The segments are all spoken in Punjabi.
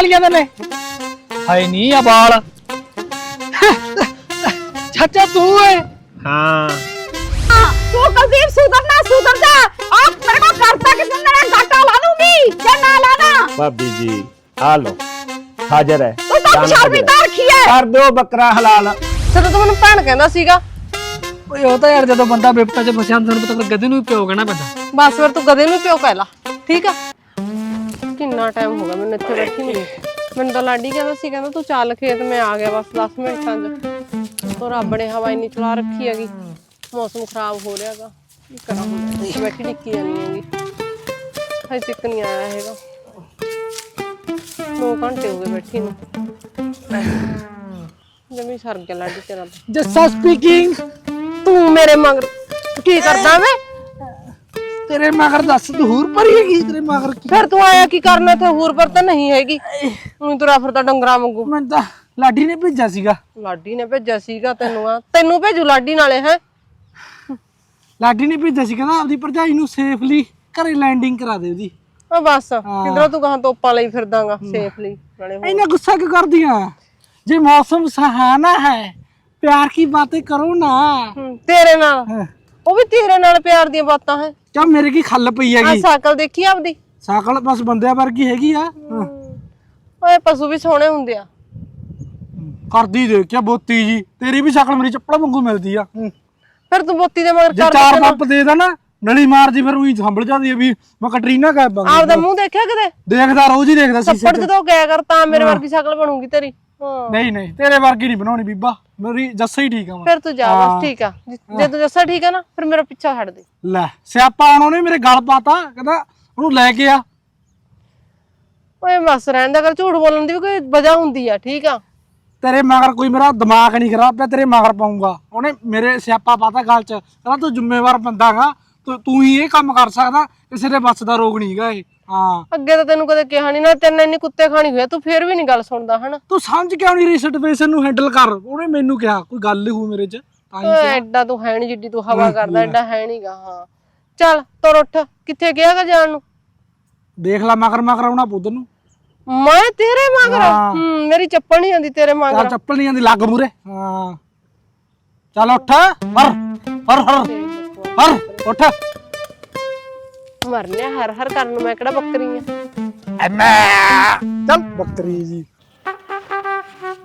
ਲੀਆਂ ਦੇ ਨੇ ਹਾਏ ਨਹੀਂ ਆ ਬਾਲ ਚਾਚਾ ਤੂੰ ਏ ਹਾਂ ਤੂੰ ਕੁਲਦੀਪ ਸੁਧਰਨਾ ਸੁਧਰ ਜਾ ਆ ਮੇਰੇ ਕੋ ਕਰਤਾ ਕਿ ਮੇਰਾ ਘਾਟਾ ਲਾ ਦੂੰਗੀ ਜੇ ਨਾ ਲਾਣਾ ਭਾਬੀ ਜੀ ਆ ਲੋ ਹਾਜ਼ਰ ਹੈ ਤੂੰ ਤਾਂ ਦਾਨ ਸ਼ਰਮੀ ਹਾਜ਼ਰ ਹੈ। ਤਾਂ ਰੱਖੀ ਹੈ ਕਰ ਦਿਓ ਬੱਕਰਾ ਹਲਾਲ ਜਦੋਂ ਤੂੰ ਮੈਨੂੰ ਭੈਣ ਕਹਿੰਦਾ ਸੀਗਾ ਓਏ ਉਹ ਤਾਂ ਯਾਰ ਜਦੋਂ ਬੰਦਾ ਬਿਪਤਾ ਚ ਫਸਿਆ ਹੁੰਦਾ ਤੈਨੂੰ ਪਤਾ ਫਿਰ ਗਧੇ ਨੂੰ ਵੀ ਪਿਓ ਕਹਿਣਾ ਪੈਂਦਾ ਬਸ ਫਿਰ ਤੂੰ ਗਧੇ ਨੂੰ ਪਿਓ ਕਹਿ ਲਾ ਠੀਕ ਆ ਕਿੰਨਾ ਟਾਈਮ ਹੋ ਗਿਆ ਮੈਨੂੰ ਇੱਥੇ ਬੈਠੀ ਨੂੰ। ਮੈਨੂੰ ਤਾਂ ਲਾਡੀ ਕਹਿੰਦਾ ਸੀ ਕਹਿੰਦਾ ਤੂੰ ਚੱਲ ਖੇਤ ਮੈਂ ਆ ਗਿਆ ਬਸ 10 ਮਿੰਟਾਂ 'ਚ ਤੋ ਰੱਬ ਨੇ ਹਵਾ ਇੰਨੀ ਚਲਾ ਰੱਖੀ ਹੈਗੀ ਮੌਸਮ ਖਰਾਬ ਹੋ ਰਿਹਾਗਾ ਕੀ ਕਰਾਂ ਹੁਣ? ਇੱਥੇ ਬੈਠੀ ਡਿੱਕੀ ਜਾਂਦੀ ਹੈਗੀ। ਹਜੇ ਤੱਕ ਨਹੀਂ ਆਇਆ ਹੈਗਾ। ਦੋ ਘੰਟੇ ਹੋ ਗਏ ਬੈਠੀ ਨੂੰ। ਜਮੀ ਸਰ ਗਿਆ ਲਾਡੀ ਤੇਰਾ। ਜੱਸਾ ਸਪੀਕਿੰਗ ਤੂੰ ਮੇਰੇ ਮਗਰ ਕੀ ਕਰਦਾ ਵੇ? ਤੇਰੇ ਮਗਰ ਦੱਸ ਤੂੰ ਹੋਰ ਪਰੀ ਹੈਗੀ ਤੇਰੇ ਮਗਰ ਕੀ? ਫਿਰ ਤੂੰ ਆਇਆ ਕੀ ਕਰਨ ਇੱਥੇ? ਹੋਰ ਪਰ ਤਾਂ ਨਹੀਂ ਹੈਗੀ। ਹੁਣ ਤੁਰਾ ਫਿਰਦਾ ਡੰਗਰਾਂ ਵਾਂਗੂ। ਮੈਂ ਤਾਂ ਲਾਡੀ ਨੇ ਭੇਜਿਆ ਸੀਗਾ। ਲਾਡੀ ਨੇ ਭੇਜਿਆ ਸੀਗਾ ਤੈਨੂੰ ਆ ਤੈਨੂੰ ਭੇਜੂ ਲਾਡੀ ਨਾਲੇ ਹੈ? ਲਾਡੀ ਨੇ ਭੇਜਿਆ ਸੀ ਕਹਿੰਦਾ ਆਪਦੀ ਭਰਜਾਈ ਨੂੰ ਸੇਫਲੀ ਘਰੇ ਲੈਂਡਿੰਗ ਕਰਾ ਦੇ ਉਹਦੀ। ਆ ਬਸ। ਕਿਧਰੋਂ ਤੂੰ ਕਹਾਂ ਤੋਪਾ ਲਈ ਫਿਰਦਾਗਾ ਸੇਫਲੀ ਨਾਲੇ ਹੋਰ। ਇੰਨਾ ਗੁੱਸਾ ਕਿਉਂ ਕਰਦੀਆਂ? ਜੇ ਮੌਸਮ ਸਹਾਨਾ ਹੈ ਪਿਆਰ ਕੀ ਬਾतें ਕਰੋ ਨਾ। ਤੇਰੇ ਨਾਲ। ਉਹ ਵੀ ਤੇਰੇ ਨਾਲ ਪਿਆਰ ਦੀਆਂ ਬਾਤਾਂ ਹੈ? ਕਿਆ ਮੇਰੇ ਕੀ ਖੱਲ ਪਈ ਆ ਹੈਗੀ? ਸਾਈਕਲ ਦੇਖੀ ਆਪਦੀ? ਸਾਕਲ ਬਸ ਬੰਦਿਆਂ ਵਰਗੀ ਹੈਗੀ ਆ। ਹਾਂ। ਓਏ ਪਸ਼ੂ ਵੀ ਸੋਹਣੇ ਹੁੰਦੇ ਆ। ਕਰਦੀ ਦੇ ਕਿਆ ਬੋਤੀ ਜੀ। ਤੇਰੀ ਵੀ ਸ਼ਕਲ ਮੇਰੀ ਚੱਪਲਾਂ ਵਾਂਗੂ ਮਿਲਦੀ ਆ। ਹੂੰ। ਫਿਰ ਤੂੰ ਬੋਤੀ ਦੇ ਮਗਰ ਜੇ ਕਰ ਚਾਰ ਪੰਪ ਦੇ ਦਾ ਨਾ ਨਲੀ ਮਾਰ ਜੀ ਫਿਰ ਉਹੀ ਸੰਭਲ ਜਾਂਦੀ ਹੈ ਵੀ ਮੈਂ ਕਟਰੀਨਾ ਕਾ ਬੰਗ ਆਪਦਾ ਮੂੰਹ ਦੇਖਿਆ ਕਿਤੇ? ਦੇਖਦਾ ਰੋਜ਼ ਹੀ ਦੇਖਦਾ ਸੀ ਥੱਪੜ ਜਦੋਂ ਗਿਆ ਕਰ ਤਾਂ ਮੇਰੇ ਵਰਗੀ ਸ਼ਕਲ ਬਣੂਗੀ ਤੇਰੀ। ਹਾਂ। ਨਹੀਂ ਨਹੀਂ ਤੇਰੇ ਵਰਗੀ ਨਹੀਂ ਬਣਾਉਣੀ ਬੀਬਾ। ਮੇਰੀ ਜੱਸਾ ਹੀ ਠੀਕ ਆ ਮੈਂ। ਫਿਰ ਤੂੰ ਜਾ ਬਸ ਠੀਕ ਆ। ਜੇ ਜੇ ਤੂੰ ਜੱਸਾ ਠੀਕ ਆ ਨਾ ਫਿਰ ਮੇਰਾ ਪਿੱਛਾ ਛੱਡ ਦੇ। ਲੈ ਸਿਆਪਾ ਹੁਣ ਉਹਨੇ ਮੇਰੇ ਗਲ ਪਾਤਾ ਕਹਿੰਦਾ ਉਹਨੂੰ ਲੈ ਕੇ ਆ। ਓਏ ਬਸ ਰਹਿੰਦਾ ਕਰ ਝੂਠ ਬੋਲਣ ਦੀ ਵੀ ਕੋਈ ਵਜ੍ਹਾ ਹੁੰਦੀ ਆ ਠੀਕ ਆ। ਤੇਰੇ ਮਗਰ ਕੋਈ ਮੇਰਾ ਦਿਮਾਗ ਨਹੀਂ ਖਰਾਬ ਪਿਆ ਤੇਰੇ ਮਗਰ ਪਾਉਂਗਾ। ਉਹਨੇ ਮੇਰੇ ਸਿਆਪਾ ਪਾਤਾ ਗਲ ਚ। ਕਹਿੰਦਾ ਤੂੰ ਜ਼ਿੰਮੇਵਾਰ ਬੰਦਾਗਾ ਤੂੰ ਤੂੰ ਹੀ ਇਹ ਕੰਮ ਕਰ ਸਕਦਾ ਕਿਸੇ ਦੇ ਬੱਸ ਦਾ ਰੋਗ ਨਹੀਂਗਾ ਇਹ। ਹਾਂ। ਅੱਗੇ ਤਾਂ ਤੈਨੂੰ ਕਦੇ ਕਿਹਾ ਨਹੀਂ ਨਾ ਤੈਨੂੰ ਇੰਨੀ ਕੁੱਤੇ ਖਾਣੀ ਹੋਇਆ ਤੂੰ ਫੇਰ ਵੀ ਨਹੀਂ ਗੱਲ ਸੁਣਦਾ ਹਨਾ? ਤੂੰ ਸਮਝ ਕਿਉਂ ਨਹੀਂ ਰਹੀ ਸਿਚੁਏਸ਼ਨ ਨੂੰ ਹੈਂਡਲ ਕਰ? ਉਹਨੇ ਮੈਨੂੰ ਕਿਹਾ ਕੋਈ ਗੱਲ ਹੋ ਮੇਰੇ ਚ ਤਾਂ ਹੀ ਓਏ ਐਡਾ ਤੂੰ ਹੈ ਨਹੀਂ ਜਿੱਡੀ ਤੂੰ ਹਵਾ ਕਰਦਾ ਐਡਾ ਹੈ ਨਹੀਂਗਾ ਹਾਂ। ਚੱਲ ਤੁਰ ਉੱਠ। ਕਿੱਥੇ ਗਿਆਗਾ ਜਾਣ ਨੂੰ? ਦੇਖ ਲੈ ਮਗਰ ਮਗਰ ਆਉਣਾ ਪੁੱਤ ਨੂੰ। ਮੈਂ ਤੇਰੇ ਮਗਰ? ਹੂੰ। ਮੇਰੀ ਚੱਪਲ ਨਹੀਂ ਆਂਦੀ ਤੇਰੇ ਮਗਰ। ਚੱਲ ਚੱਪਲ ਨਹੀਂ ਆਂਦੀ ਲੱਗ ਮੂਰੇ ਹਾਂ। ਚੱਲ ਉੱਠ ਹਰ ਹਰ ਹਰ ਹਰ ਉੱਠ। ਮਰਨਿਆ ਹਰ ਹਰ ਕਰਨ ਨੂੰ ਮੈਂ ਕਿਹੜਾ ਬੱਕਰੀ ਆ? ਚੱਲ ਬੱਕਰੀ ਜੀ।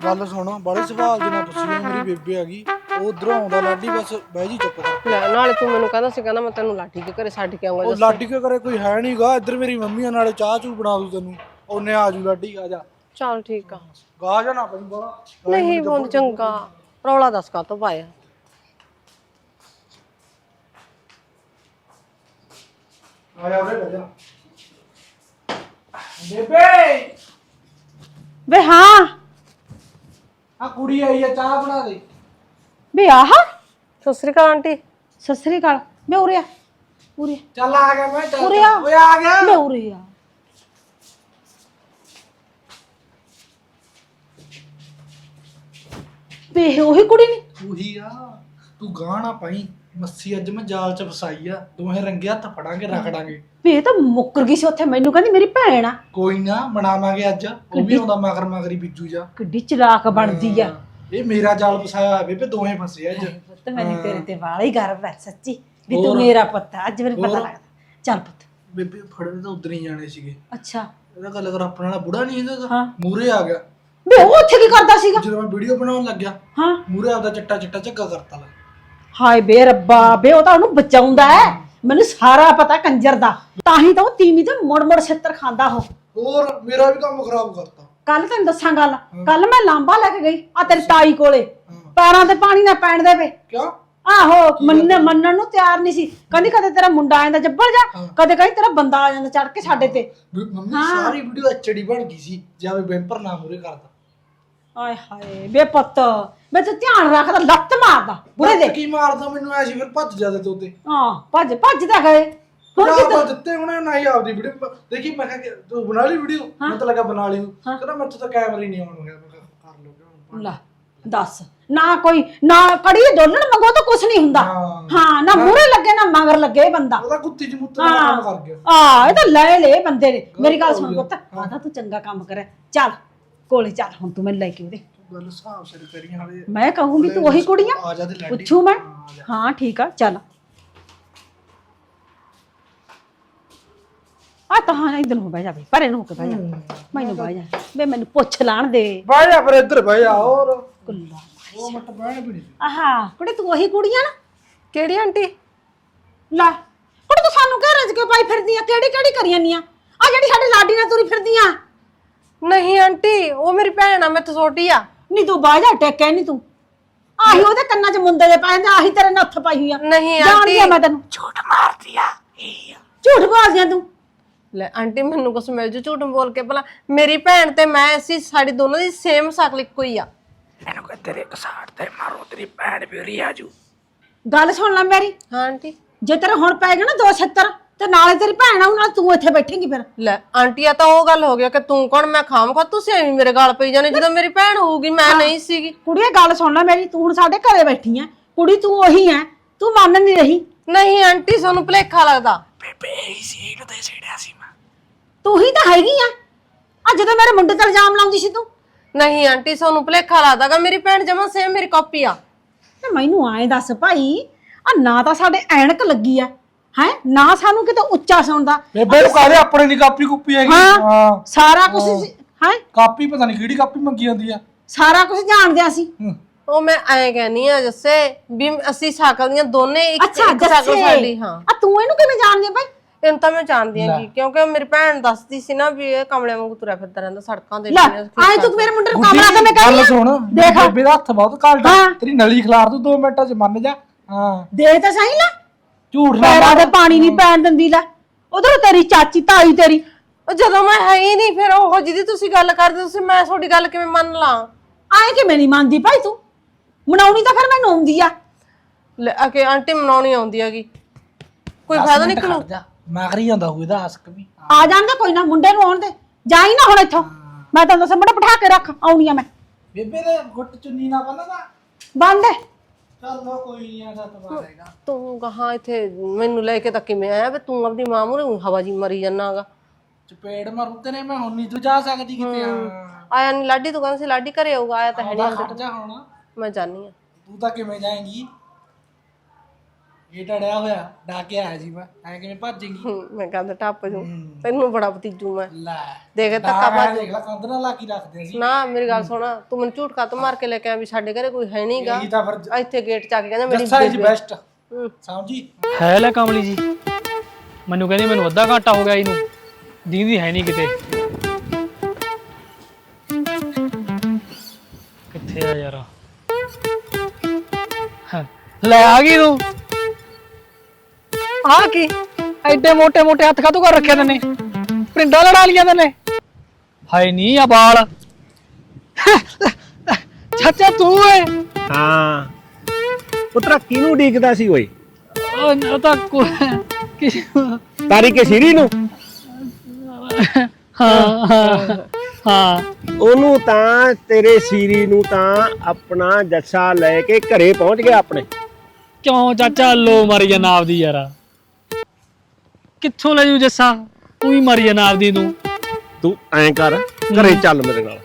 ਗੱਲ ਸੁਣ ਬੜੇ ਸਵਾਲ ਦੇ ਨਾਲ ਪੁੱਛੀ ਮੇਰੀ ਬੇਬੇ ਆ ਗਈ ਉਹ ਉਧਰੋਂ ਆਉਂਦਾ ਲਾਡੀ ਬਸ ਬਹਿ ਜੀ ਚੁੱਪ ਕਰ। ਲੈ ਨਾਲੇ ਤੂੰ ਮੈਨੂੰ ਕਹਿੰਦਾ ਸੀ ਕਹਿੰਦਾ ਮੈਂ ਤੈਨੂੰ ਲਾਠੀ ਕੇ ਘਰੇ ਛੱਡ ਕੇ ਆਉਂਗਾ ਉਹ ਲਾਡੀ ਕੇ ਕਰੇ ਕੋਈ ਹੈ ਨਹੀਂਗਾ ਇੱਧਰ ਮੇਰੀ ਮੰਮੀ ਆ ਨਾਲੇ ਚਾਹ ਚੂ ਬਣਾ ਦੂ ਤੈਨੂੰ। ਉਹਨੇ ਆ ਜੂ ਲਾਡੀ ਆ ਜਾ। ਚੱਲ ਠੀਕ ਆ। ਗਾ ਜਾ ਨਾ ਬੜਾ ਨਹੀਂ ਬਹੁਤ ਚੰਗਾ। ਰੌਲਾ ਦੱਸ ਕਾ ਤੋਂ ਪਾਇਆ? ਆ ਜਾ ਉਰੇ ਬਹਿ ਜਾ। ਬੇਬੇ! ਵੇ ਹਾਂ। ਆ ਕੁੜੀ ਆਈ ਆ ਚਾਹ ਬਣਾ ਦੇ। ਵੇ ਆਹ। ਸਤਿ ਸ੍ਰੀ ਅਕਾਲ ਆਂਟੀ। ਸਤਿ ਸ੍ਰੀ ਅਕਾਲ। ਵੇ ਉਰੇ ਆ ਉਰੇ ਚੱਲ ਆ ਗਿਆ ਮੈਂ ਚੱਲ ਉਰੇ ਆ। ਓਏ ਆ ਗਿਆ। ਵੇ ਉਰੇ ਆ। ਵੇ ਇਹ ਉਹੀ ਕੁੜੀ ਨਹੀਂ ਉਹੀ ਆ। ਤੂੰ ਗਾਣਾ ਪਾਈ। ਮੱਸੀ ਅੱਜ ਮੈਂ ਜਾਲ ਚ ਫਸਾਈ ਆ ਦੋਹੇ ਰੰਗੇ ਹੱਥ ਫੜਾਂਗੇ ਰਗੜਾਂਗੇ ਵੇ ਇਹ ਤਾਂ ਮੁੱਕਰ ਗਈ ਸੀ ਉੱਥੇ ਮੈਨੂੰ ਕਹਿੰਦੀ ਮੇਰੀ ਭੈਣ ਆ। ਕੋਈ ਨਾ ਬਣਾਵਾਂਗੇ ਅੱਜ ਉਹ ਵੀ ਆਉਂਦਾ ਮਗਰ ਮਗਰੀ ਬਿੱਜੂ ਜਾ। ਕਿੱਡੀ ਚਲਾਕ ਬਣਦੀ ਆ। ਇਹ ਮੇਰਾ ਜਾਲ ਫਸਾਇਆ ਹੋਇਆ ਬੇਬੇ ਦੋਹੇ ਫਸੇ ਅੱਜ। ਪੁੱਤ ਮੈਨੂੰ ਤੇਰੇ ਤੇ ਵਾਲਾ ਹੀ ਗਰਵ ਹੈ ਸੱਚੀ। ਵੀ ਤੂੰ ਮੇਰਾ ਪੁੱਤ ਆ ਅੱਜ ਮੈਨੂੰ ਪਤਾ ਲੱਗਦਾ। ਚੱਲ ਪੁੱਤ। ਬੇਬੇ ਫੜਨ ਤਾਂ ਉਧਰ ਹੀ ਜਾਣੇ ਸੀਗੇ। ਅੱਛਾ। ਇਹਦਾ ਗੱਲ ਕਰ ਆਪਣਾ ਵਾਲਾ ਬੁੜਾ ਨਹੀਂ ਹੈਗਾ ਹਾਂ। ਮੂਰੇ ਆ ਗਿਆ। ਵੇ ਉਹ ਉੱਥੇ ਕੀ ਕਰਦਾ ਸੀਗਾ? ਜਦੋਂ ਮੈਂ ਵੀਡੀਓ ਬਣਾਉਣ ਲੱਗਿਆ ਹਾਂ। ਮੂਰੇ ਆਪਦਾ ਚਿੱਟਾ ਚਿੱਟਾ ਝੱਗਾ ਕਰਤਾ ਲੈ। ਹਾਏ ਬੇ ਰੱਬਾ ਬੇ ਉਹ ਤਾਂ ਉਹਨੂੰ ਬਚਾਉਂਦਾ ਹੈ। ਮੈਨੂੰ ਸਾਰਾ ਪਤਾ ਕੰਜਰ ਦਾ। ਤਾਂ ਹੀ ਤਾਂ ਉਹ ਤੀਵੀਂ ਤੇ ਮੁੜ ਮੁੜ ਛਿੱਤਰ ਖਾਂਦਾ ਉਹ। ਹੋਰ ਮੇਰਾ ਵੀ ਕੰਮ ਖਰਾਬ ਕਰਤਾ। ਕੱਲ ਤੈਨੂੰ ਦੱਸਾਂ ਗੱਲ। ਕੱਲ ਮੈਂ ਲਾਂਬਾ ਲੈ ਕੇ ਗਈ ਆ ਤੇਰੀ ਤਾਈ ਕੋਲੇ। ਪੈਰਾਂ ਤੇ ਪਾਣੀ ਨਾ ਪੈਣ ਦੇਵੇ। ਕਿਉਂ? ਆਹੋ ਮੰਨ ਮੰਨਣ ਨੂੰ ਤਿਆਰ ਨਹੀਂ ਸੀ। ਕਹਿੰਦੀ ਕਦੇ ਤੇਰਾ ਮੁੰਡਾ ਆ ਜਾਂਦਾ ਜੱਬਲ ਜਾ ਕਦੇ ਕਹਿੰਦੀ ਤੇਰਾ ਬੰਦਾ ਆ ਜਾਂਦਾ ਚੜ ਕੇ ਸਾਡੇ ਤੇ। ਵੀ ਮੰਮੀ ਸਾਰੀ ਵੀਡੀਓ ਐਚਡੀ ਬਣ ਗਈ ਸੀ ਜਿਵੇਂ ਬੈਂਪਰ ਨਾ ਮੂਰੇ ਕਰਦਾ। ਆਏ ਹਾਏ ਬੇ ਪੁੱਤ ਮੈਂ ਤੇ ਧਿਆਨ ਰੱਖਦਾ ਲੱਤ ਮਾਰਦਾ ਬੁੜੇ ਦੇ। ਕੀ ਮਾਰਦਾ ਮੈਨੂੰ ਐ ਸੀ ਫਿਰ ਭੱਜ ਜਾਦੇ ਤੋਤੇ ਹਾਂ ਭੱਜ ਭੱਜਦਾ ਗਏ। ਹੁਣ ਦਿੱਤੇ ਉਹਨੇ ਨਾ ਹੀ ਆਪਦੀ ਵੀਡੀਓ ਦੇਖੀ ਮੈਂ ਕਿਹਾ ਤੂੰ ਬਣਾ ਲਈ ਵੀਡੀਓ ਮੈਂ ਤਾਂ ਲੱਗਾ ਬਣਾ ਲਈ। ਕਹਿੰਦਾ ਮੈਂ ਤਾਂ ਕੈਮਰਾ ਹੀ ਨਹੀਂ ਆਉਣ ਗਿਆ ਮੈਂ ਕਿਹਾ ਕਰ ਲਓ ਲੈ ਦੱਸ। ਨਾ ਕੋਈ ਨਾ ਕੜੀ ਡੋਲਣ ਮੰਗੋ ਤਾਂ ਕੁਝ ਨਹੀਂ ਹੁੰਦਾ। ਹਾਂ। ਨਾ ਮੂਹਰੇ ਲੱਗੇ ਨਾ ਮਗਰ ਲੱਗੇ ਬੰਦਾ। ਉਹਦਾ ਕੁੱਤੀ ਚ ਮੁੱਤ ਕੰਮ ਕਰ ਗਿਆ। ਆ ਇਹ ਤਾਂ ਲੈ ਲੈ ਬੰਦੇ ਨੇ। ਮੇਰੀ ਗੱਲ ਸੁਣ ਪੁੱਤ। ਆ ਤਾਂ ਚੰਗਾ ਕੰਮ ਕਰਿਆ। ਚੱਲ ਕੋਲੇ ਚੱਲ ਹੁਣ ਤੂੰ ਮੈਨੂੰ ਲੈ ਕੇ ਉਹਦੇ ਗੱਲ ਹਿਸਾਬ ਸਿਰ ਕਰੀ ਹਾਲੇ। ਮੈਂ ਕਹੂੰਗੀ ਤੂੰ ਉਹੀ ਕੁੜੀਆਂ? ਆ ਜਾ ਤੇ ਲਾਡੀ। ਪੁੱਛੂ ਮੈਂ? ਹਾਂ ਠੀਕ ਆ ਚੱਲ। ਆ ਤਾਂ ਹਾਂ ਇਧਰ ਨੂੰ ਬਹਿ ਜਾ ਬਈ ਪਰੇ ਨੂੰ ਹੋ ਕੇ ਬਹਿ ਜਾ। ਮੈਨੂੰ ਬਹਿ ਜਾ। ਵੇ ਮੈਨੂੰ ਪੁੱਛ ਲਾਣ ਦੇ। ਬਹਿ ਜਾ ਫਿਰ ਇੱਧਰ ਬਹਿ ਜਾ ਹੋਰ। ਕੁੱਲਾ ਉਹ ਮਟ ਬਹਿਣ ਵੀ ਨਹੀਂ। ਆਹਾ ਕੁੜੇ ਤੂੰ ਉਹੀ ਕੁੜੀਆਂ ਨਾ? ਕਿਹੜੀ ਆਂਟੀ? ਲੈ ਕੁੜੇ ਤੂੰ ਸਾਨੂੰ ਘਰ ਰਜ ਕੇ ਪਾਈ ਫਿਰਦੀ ਆ? ਕਿਹੜੀ ਕਿਹੜੀ ਕਰੀਆਂ ਨੀਆਂ ਆ? ਜਿਹੜੀ ਸਾਡੇ ਲਾਡੀ ਨਾਲ ਤੁਰੀ ਫਿਰਦੀਆਂ। ਨਹੀਂ ਆਂਟੀ ਉਹ ਮੇਰੀ ਭੈਣ ਆ ਮੈਂ ਤਾਂ ਛੋਟੀ ਆ। ਨਹੀਂ ਤੂੰ ਬਾਹਰ ਜਾ ਟੇਕਿਆ ਨਹੀਂ ਤੂੰ। ਆਹੀ ਉਹਦੇ ਕੰਨਾਂ 'ਚ ਮੁੰਦੇ ਦੇ ਪਾਏ ਨੇ ਆਹੀ ਤੇਰੇ ਨੱਥ ਪਾਈ ਹੋਈ ਆ। ਨਹੀਂ ਜਾਣਦੀ ਆ ਆਂਟੀ। ਮੈਂ ਤੈਨੂੰ। ਝੂਠ ਮਾਰਦੀ ਆ। ਝੂਠ ਬੋਲਦੀ ਆ ਤੂੰ। ਲੈ ਆਂਟੀ ਮੈਨੂੰ ਕੁਛ ਮਿਲ ਜੂ ਝੂਠ ਬੋਲ ਕੇ। ਭਲਾ ਮੇਰੀ ਭੈਣ ਤੇ ਮੈਂ ਅਸੀਂ ਸਾਡੀ ਦੋਨੋਂ ਦੀ ਸੇਮ ਸ਼ਕਲ ਇੱਕੋ ਹੀ ਆ। ਮੈਨੂੰ ਕਹ ਤੇਰੇ ਕਸਾੜ ਤੇ ਮਾਰੋ ਤੇਰੀ ਭੈਣ ਵੀ ਰੀ ਆਜੂ ਗੱਲ ਸੁਣ ਲੈ ਮੇਰੀ। ਹਾਂ ਆਂਟੀ। ਜੇ ਤੇਰੇ ਹੁਣ ਪੈ ਗਿਆ ਨਾ ਦੋ ਛੱਤਰ ਤੇ ਨਾਲੇ ਤੇਰੀ ਭੈਣ ਆਉ ਨਾਲ ਤੂੰ ਇੱਥੇ ਬੈਠੇਂਗੀ ਫਿਰ। ਲੈ ਆਂਟੀ ਆ ਤਾਂ ਉਹ ਗੱਲ ਹੋ ਗਿਆ ਕਿ ਤੂੰ ਕੌਣ ਮੈਂ ਖਾਮ ਖਾ ਤੁਸੀਂ ਐਵੇਂ ਮੇਰੇ ਗਾਲ ਪਈ ਜਾਣੇ ਜਦੋਂ ਮੇਰੀ ਭੈਣ ਹੋਊਗੀ ਮੈਂ ਨਹੀਂ ਸੀਗੀ। ਕੁੜੀਏ ਗੱਲ ਸੁਣ ਲੈ ਮੇਰੀ ਤੂੰ ਹੁਣ ਸਾਡੇ ਘਰੇ ਬੈਠੀ ਆ ਕੁੜੀ ਤੂੰ ਉਹੀ ਐ ਤੂੰ ਮੰਨ ਨਹੀਂ ਰਹੀ। ਨਹੀਂ ਆਂਟੀ ਸਾਨੂੰ ਭੁਲੇਖਾ ਲੱਗਦਾ। ਬੇਬੇ ਹੀ ਸੀ ਇਹਨੂੰ ਤੇ ਛੇੜਿਆ ਸੀ ਮੈਂ। ਤੂੰ ਹੀ ਤਾਂ ਹੈਗੀ ਆ ਆ ਜਦੋਂ ਮੇਰੇ ਮੁੰਡੇ ਤੇ ਇਲਜ਼ਾਮ ਲਾਉਂਦੀ ਸੀ ਤੂੰ। ਨਹੀਂ ਆਂਟੀ ਸਾਨੂੰ ਭੁਲੇਖਾ ਲੱਗਦਾਗਾ ਮੇਰੀ ਭੈਣ ਜਮਾ ਸੇਮ ਮੇਰੀ ਕਾਪੀ ਆ। ਤੇ ਮੈਨੂੰ ਐਂ ਦੱਸ ਭਾਈ ਆ ਨਾ ਤਾਂ ਸਾਡੇ ਐਨਕ ਲੱਗੀ ਆ ਹੈ? ਨਾ ਸਾਨੂੰ ਕਿਤੇ ਉੱਚਾ ਸੁਣਦਾ। ਬੇਬੇ ਨੂੰ ਕਾਹਦੇ ਆਪਣੇ ਦੀ ਕਾਪੀ ਕੁੱਪੀ ਹੈਗੀ। ਹਾਂ। ਸਾਰਾ ਕੁਝ ਹੈ। ਕਾਪੀ ਪਤਾ ਨਹੀਂ ਕਿਹੜੀ ਕਾਪੀ ਮੰਗੀ ਜਾਂਦੀ ਆ। ਸਾਰਾ ਕੁਝ ਜਾਣਦੇ ਆ ਸੀ ਹੂੰ। ਉਹ ਮੈਂ ਐਂ ਕਹਿਨੀ ਆ ਜੱਸੇ ਵੀ ਅਸੀਂ ਸ਼ਕਲ ਦੀਆਂ ਦੋਨੇ ਇੱਕ ਸ਼ਕਲ ਸਾਡੀ ਹਾਂ। ਆ ਤੂੰ ਇਹਨੂੰ ਕਿਵੇਂ ਜਾਣਦੀ ਆ ਭਾਈ ਇਹਨੂੰ ਤਾਂ ਮੈਂ ਜਾਣਦੀ ਹਾਂ ਕਿਉਂਕਿ ਮੇਰੀ ਭੈਣ ਦੱਸਦੀ ਸੀ ਨਾ ਵੀ ਇਹ ਕਮਲਿਆਂ ਵਾਂਗੂ ਤੁਰਿਆ ਫਿਰਦਾ ਰਹਿੰਦਾ ਸੜਕਾਂ ਤੇ ਵੀ ਆਏ ਤੂੰ ਮੇਰੇ ਮੁੰਡੇ ਨੂੰ ਕਮਰਾ ਕਿਵੇਂ ਗੱਲ ਕਰੀ ਸੁਣ ਦੇਖ। ਬੇਬੇ ਦਾ ਹੱਥ ਬਹੁਤ ਘਾਲਦਾ ਹਾਂ। ਤੇਰੀ ਨਲੀ ਖਿਲਾਰ ਤੂੰ 2 ਮਿੰਟਾਂ ਚ ਮੰਨ ਜਾ। ਹਾਂ। ਦੇ ਤਾਂ ਸਹੀ ਲੈ। ਝੂਠ ਨਾ ਪੈਰਾਂ ਤੇ ਪਾਣੀ ਨਹੀਂ ਪੈਣ ਦਿੰਦੀ ਲੈ। ਉਧਰ ਤੇਰੀ ਚਾਚੀ ਤਾਈ ਤੇਰੀ। ਉਹ ਜਦੋਂ ਮੈਂ ਹੈ ਹੀ ਨਹੀਂ ਫਿਰ ਉਹ ਜਿਹਦੀ ਤੁਸੀਂ ਗੱਲ ਕਰਦੇ ਤੁਸੀਂ ਮੈਂ ਤੁਹਾਡੀ ਗੱਲ ਕਿਵੇਂ ਮੰਨ ਲਾਂ? ਆਏ ਕਿਵੇਂ ਨਹੀਂ ਮੰਨਦੀ ਭਾਈ ਤੂੰ? ਮਨਾਉਣੀ ਤਾਂ ਫਿਰ ਮੈਨੂੰ ਆਉਂਦੀ ਆ। ਲੈ ਆ ਕੇ ਆਂਟੀ ਮਨਾਉਣੀ ਆਉਂਦੀ ਹੈਗੀ। ਕੋਈ ਫਾਇਦਾ ਨਹੀਂ ਕਿਉਂ ਮਾਗਰੀ ਜਾਂਦਾ ਹੋਊ ਇਹਦਾ ਹਸਕ ਵੀ। ਆ ਜਾਂਦੇ ਕੋਈ ਨਾ ਮੁੰਡੇ ਨੂੰ ਆਉਣ ਦੇ। ਜਾਈ ਨਾ ਹੁਣ ਇੱਥੋਂ। ਮੈਂ ਤਾਂ ਦੱਸਾਂ ਬੜਾ ਬਿਠਾ ਕੇ ਰੱਖ। ਆਉਣੀ ਆ ਮੈਂ। ਬੇਬੇ ਦੇ ਗੁੱਟ ਚੁੰਨੀ ਨਾ। ਬੰਨਦਾ ਬੰਦ ਹੈ ਚੱਲੋ ਕੋਈ ਨਹੀਂ ਆਦਾ ਤਬਾਰੇਗਾ ਤੂੰ ਕਹਾਂ ਇੱਥੇ ਮੈਨੂੰ ਲੈ ਕੇ ਤਾਂ ਕਿਵੇਂ ਆਇਆ ਵੀ ਤੂੰ ਆਪਣੀ ਮਾਂ ਮੂਰੇ ਹਵਾ ਜੀ ਮਰੀ ਜਾਣਾਗਾ ਚਪੇੜ ਮਾਰੂ ਤੇਰੇ ਮੈਂ ਹੁਣ ਨਹੀਂ ਤੂੰ ਜਾ ਸਕਦੀ ਕਿਤੇ। ਹਾਂ ਆਇਆ ਨਹੀਂ ਲਾਡੀ ਤੂੰ ਕਹਿੰਦਾ ਸੀ ਲਾਡੀ ਘਰੇ ਆਊਗਾ ਆਇਆ ਤਾਂ ਹੈ ਨਹੀਂ ਹਟ ਜਾ ਹੁਣ। ਮੈਂ ਜਾਣੀ ਆ। ਤੂੰ ਤਾਂ ਕਿਵੇਂ ਜਾਏਂਗੀ? ਇਹ ਡੜਿਆ ਹੋਇਆ ਡਾ ਕੇ ਆਇਆ ਜੀ ਮੈਂ ਐ ਕਿਵੇਂ ਭੱਜੇਂਗੀ ਮੈਂ ਕਹਿੰਦਾ ਟੱਪ ਜੂ ਤੈਨੂੰ ਬੜਾ ਭਤੀਜੂ ਮੈਂ। ਲੈ ਦੇਖ ਧੱਕਾ ਬਾਜ ਦੇਖ ਲੈ ਕੰਧ ਨਾਲ ਲਾ ਕੇ ਰੱਖਦੇ ਸੀ। ਨਾ ਮੇਰੀ ਗੱਲ ਸੁਣ ਤੂੰ ਮੈਨੂੰ ਝੂਠ ਕੱਤ ਮਾਰ ਕੇ ਲੈ ਕੇ ਆ ਵੀ ਸਾਡੇ ਘਰੇ ਕੋਈ ਹੈ ਨਹੀਂਗਾ ਇਹੀ ਤਾਂ ਫਿਰ ਇੱਥੇ ਗੇਟ ਚੱਕ ਕੇ ਕਹਿੰਦਾ ਮੇਰੀ ਜੱਸਾ ਇਜ਼ ਬੈਸਟ ਹੂੰ। ਸਮਝੀ? ਹੈ ਲੈ ਕਮਲੀ ਜੀ। ਮੈਨੂੰ ਕਹਿੰਦੀ ਮੈਨੂੰ ਅੱਧਾ ਘੰਟਾ ਹੋ ਗਿਆ ਇਹਨੂੰ। ਦੀਦੀ ਹੈ ਨਹੀਂ ਕਿਤੇ। ਕਿੱਥੇ ਆ ਯਾਰ? ਹਾਂ, ਲੈ ਆ ਗਈ ਤੂੰ। ਆ ਕੀ? ਐਡੇ ਮੋਟੇ ਮੋਟੇ ਹੱਥ ਕਾਤੋਂ ਕਰ ਰੱਖਿਆ ਤੈਨੇ? ਪ੍ਰਿੰਡਾ ਲੜਾ ਲੀਆਂ ਤੈਨੇ? ਹਾਏ ਨਹੀਂ ਆ ਬਾਲ। ਚਾਚਾ ਤੂੰ ਏ। ਹਾਂ। ਪੁੱਤਰਾ ਕਿਹਨੂੰ ਡੀਕਦਾ ਸੀ ਓਏ? ਉਹ ਤਾਂ ਕੋ- ਕਿਸੇ ਤਾਰੀ ਕੇ ਸਿਰੀ ਨੂੰ? ਹਾਂ ਹਾਂ ਹਾਂ। ਉਹਨੂੰ ਤਾਂ ਤੇਰੇ ਸੀਰੀ ਨੂੰ ਤਾਂ ਆਪਣਾ ਜੱਸਾ ਲੈ ਕੇ ਘਰੇ ਪਹੁੰਚ ਗਿਆ ਆਪਣੇ। ਕਿਉਂ ਚਾਚਾ ਲੋ ਮਰ ਜਾ ਨਾਬ ਦੀ ਯਾਰਾ। ਕਿੱਥੋਂ ਲੈ ਜੂ ਜੱਸਾ? ਤੂੰ ਹੀ ਮਰ ਜਾ ਨਾਬ ਦੀ ਤੂੰ ਤੂੰ ਐਂ ਕਰ ਘਰੇ ਚੱਲ ਮੇਰੇ ਨਾਲ।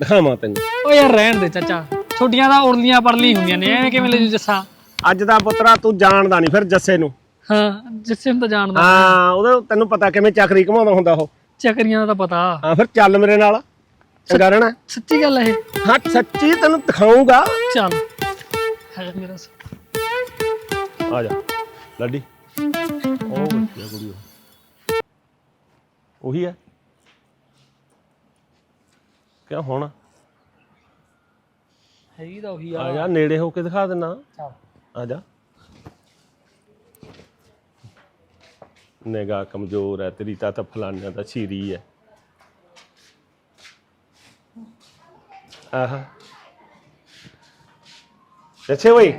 ਦਿਖਾਵਾਂ ਤੈਨੂੰ। ਓ ਯਾਰ ਰਹਿਣ ਦੇ ਚਾਚਾ। ਛੋਟੀਆਂ ਤਾਂ ਉੜਲੀਆਂ ਪੜਲੀ ਹੁੰਦੀਆਂ ਨੇ ਐਵੇਂ ਕਿਵੇਂ ਲੈ ਜੂ ਜੱਸਾ? ਅੱਜ ਦਾ ਪੁੱਤਰਾ ਤੂੰ ਜਾਣਦਾ ਨਹੀਂ ਫਿਰ ਜੱਸੇ ਨੂੰ। ਹਾਂ ਜੱਸੇ ਨੂੰ ਤਾਂ ਜਾਣਦਾ। ਹਾਂ ਉਹਦਾ ਤੈਨੂੰ ਪਤਾ ਕਿਵੇਂ ਚੱਕਰੀ ਘਮਾਉਂਦਾ ਹੁੰਦਾ ਉਹ। ਚੱਕਰੀਆਂ ਦਾ ਤਾਂ ਪਤਾ। ਹਾਂ ਫਿਰ ਚੱਲ ਮੇਰੇ ਨਾਲ। ਚੰਗਾ ਰਹਿਣਾ। ਸੱਚੀ ਗੱਲ ਹੈ ਇਹ? ਹਾਂ ਸੱਚੀ ਤੈਨੂੰ ਦਿਖਾਉਂਗਾ ਚੱਲ। ਹੈ ਮੇਰਾ ਸ- ਆ ਜਾ। ਲੱਡੀ। ਉਹ। ਉਹੀ ਹੈ। ਕਿਆ ਹੁਣ? ਹੈਗੀ ਤਾਂ ਉਹੀ ਆ। ਆ ਜਾ ਨੇੜੇ ਹੋ ਕੇ ਦਿਖਾ ਦੇਣਾ ਚੱਲ। ਆ ਜਾ। ਨਿਗਾਹ ਕਮਜ਼ੋਰ ਹੈ ਤੇਰੀ ਤਾਂ ਤਾਂ ਫਲਾਨਿਆਂ ਦਾ ਛੀਰੀ ਹੈ। ਆਹਾ। ਅੱਛੇ ਓਏ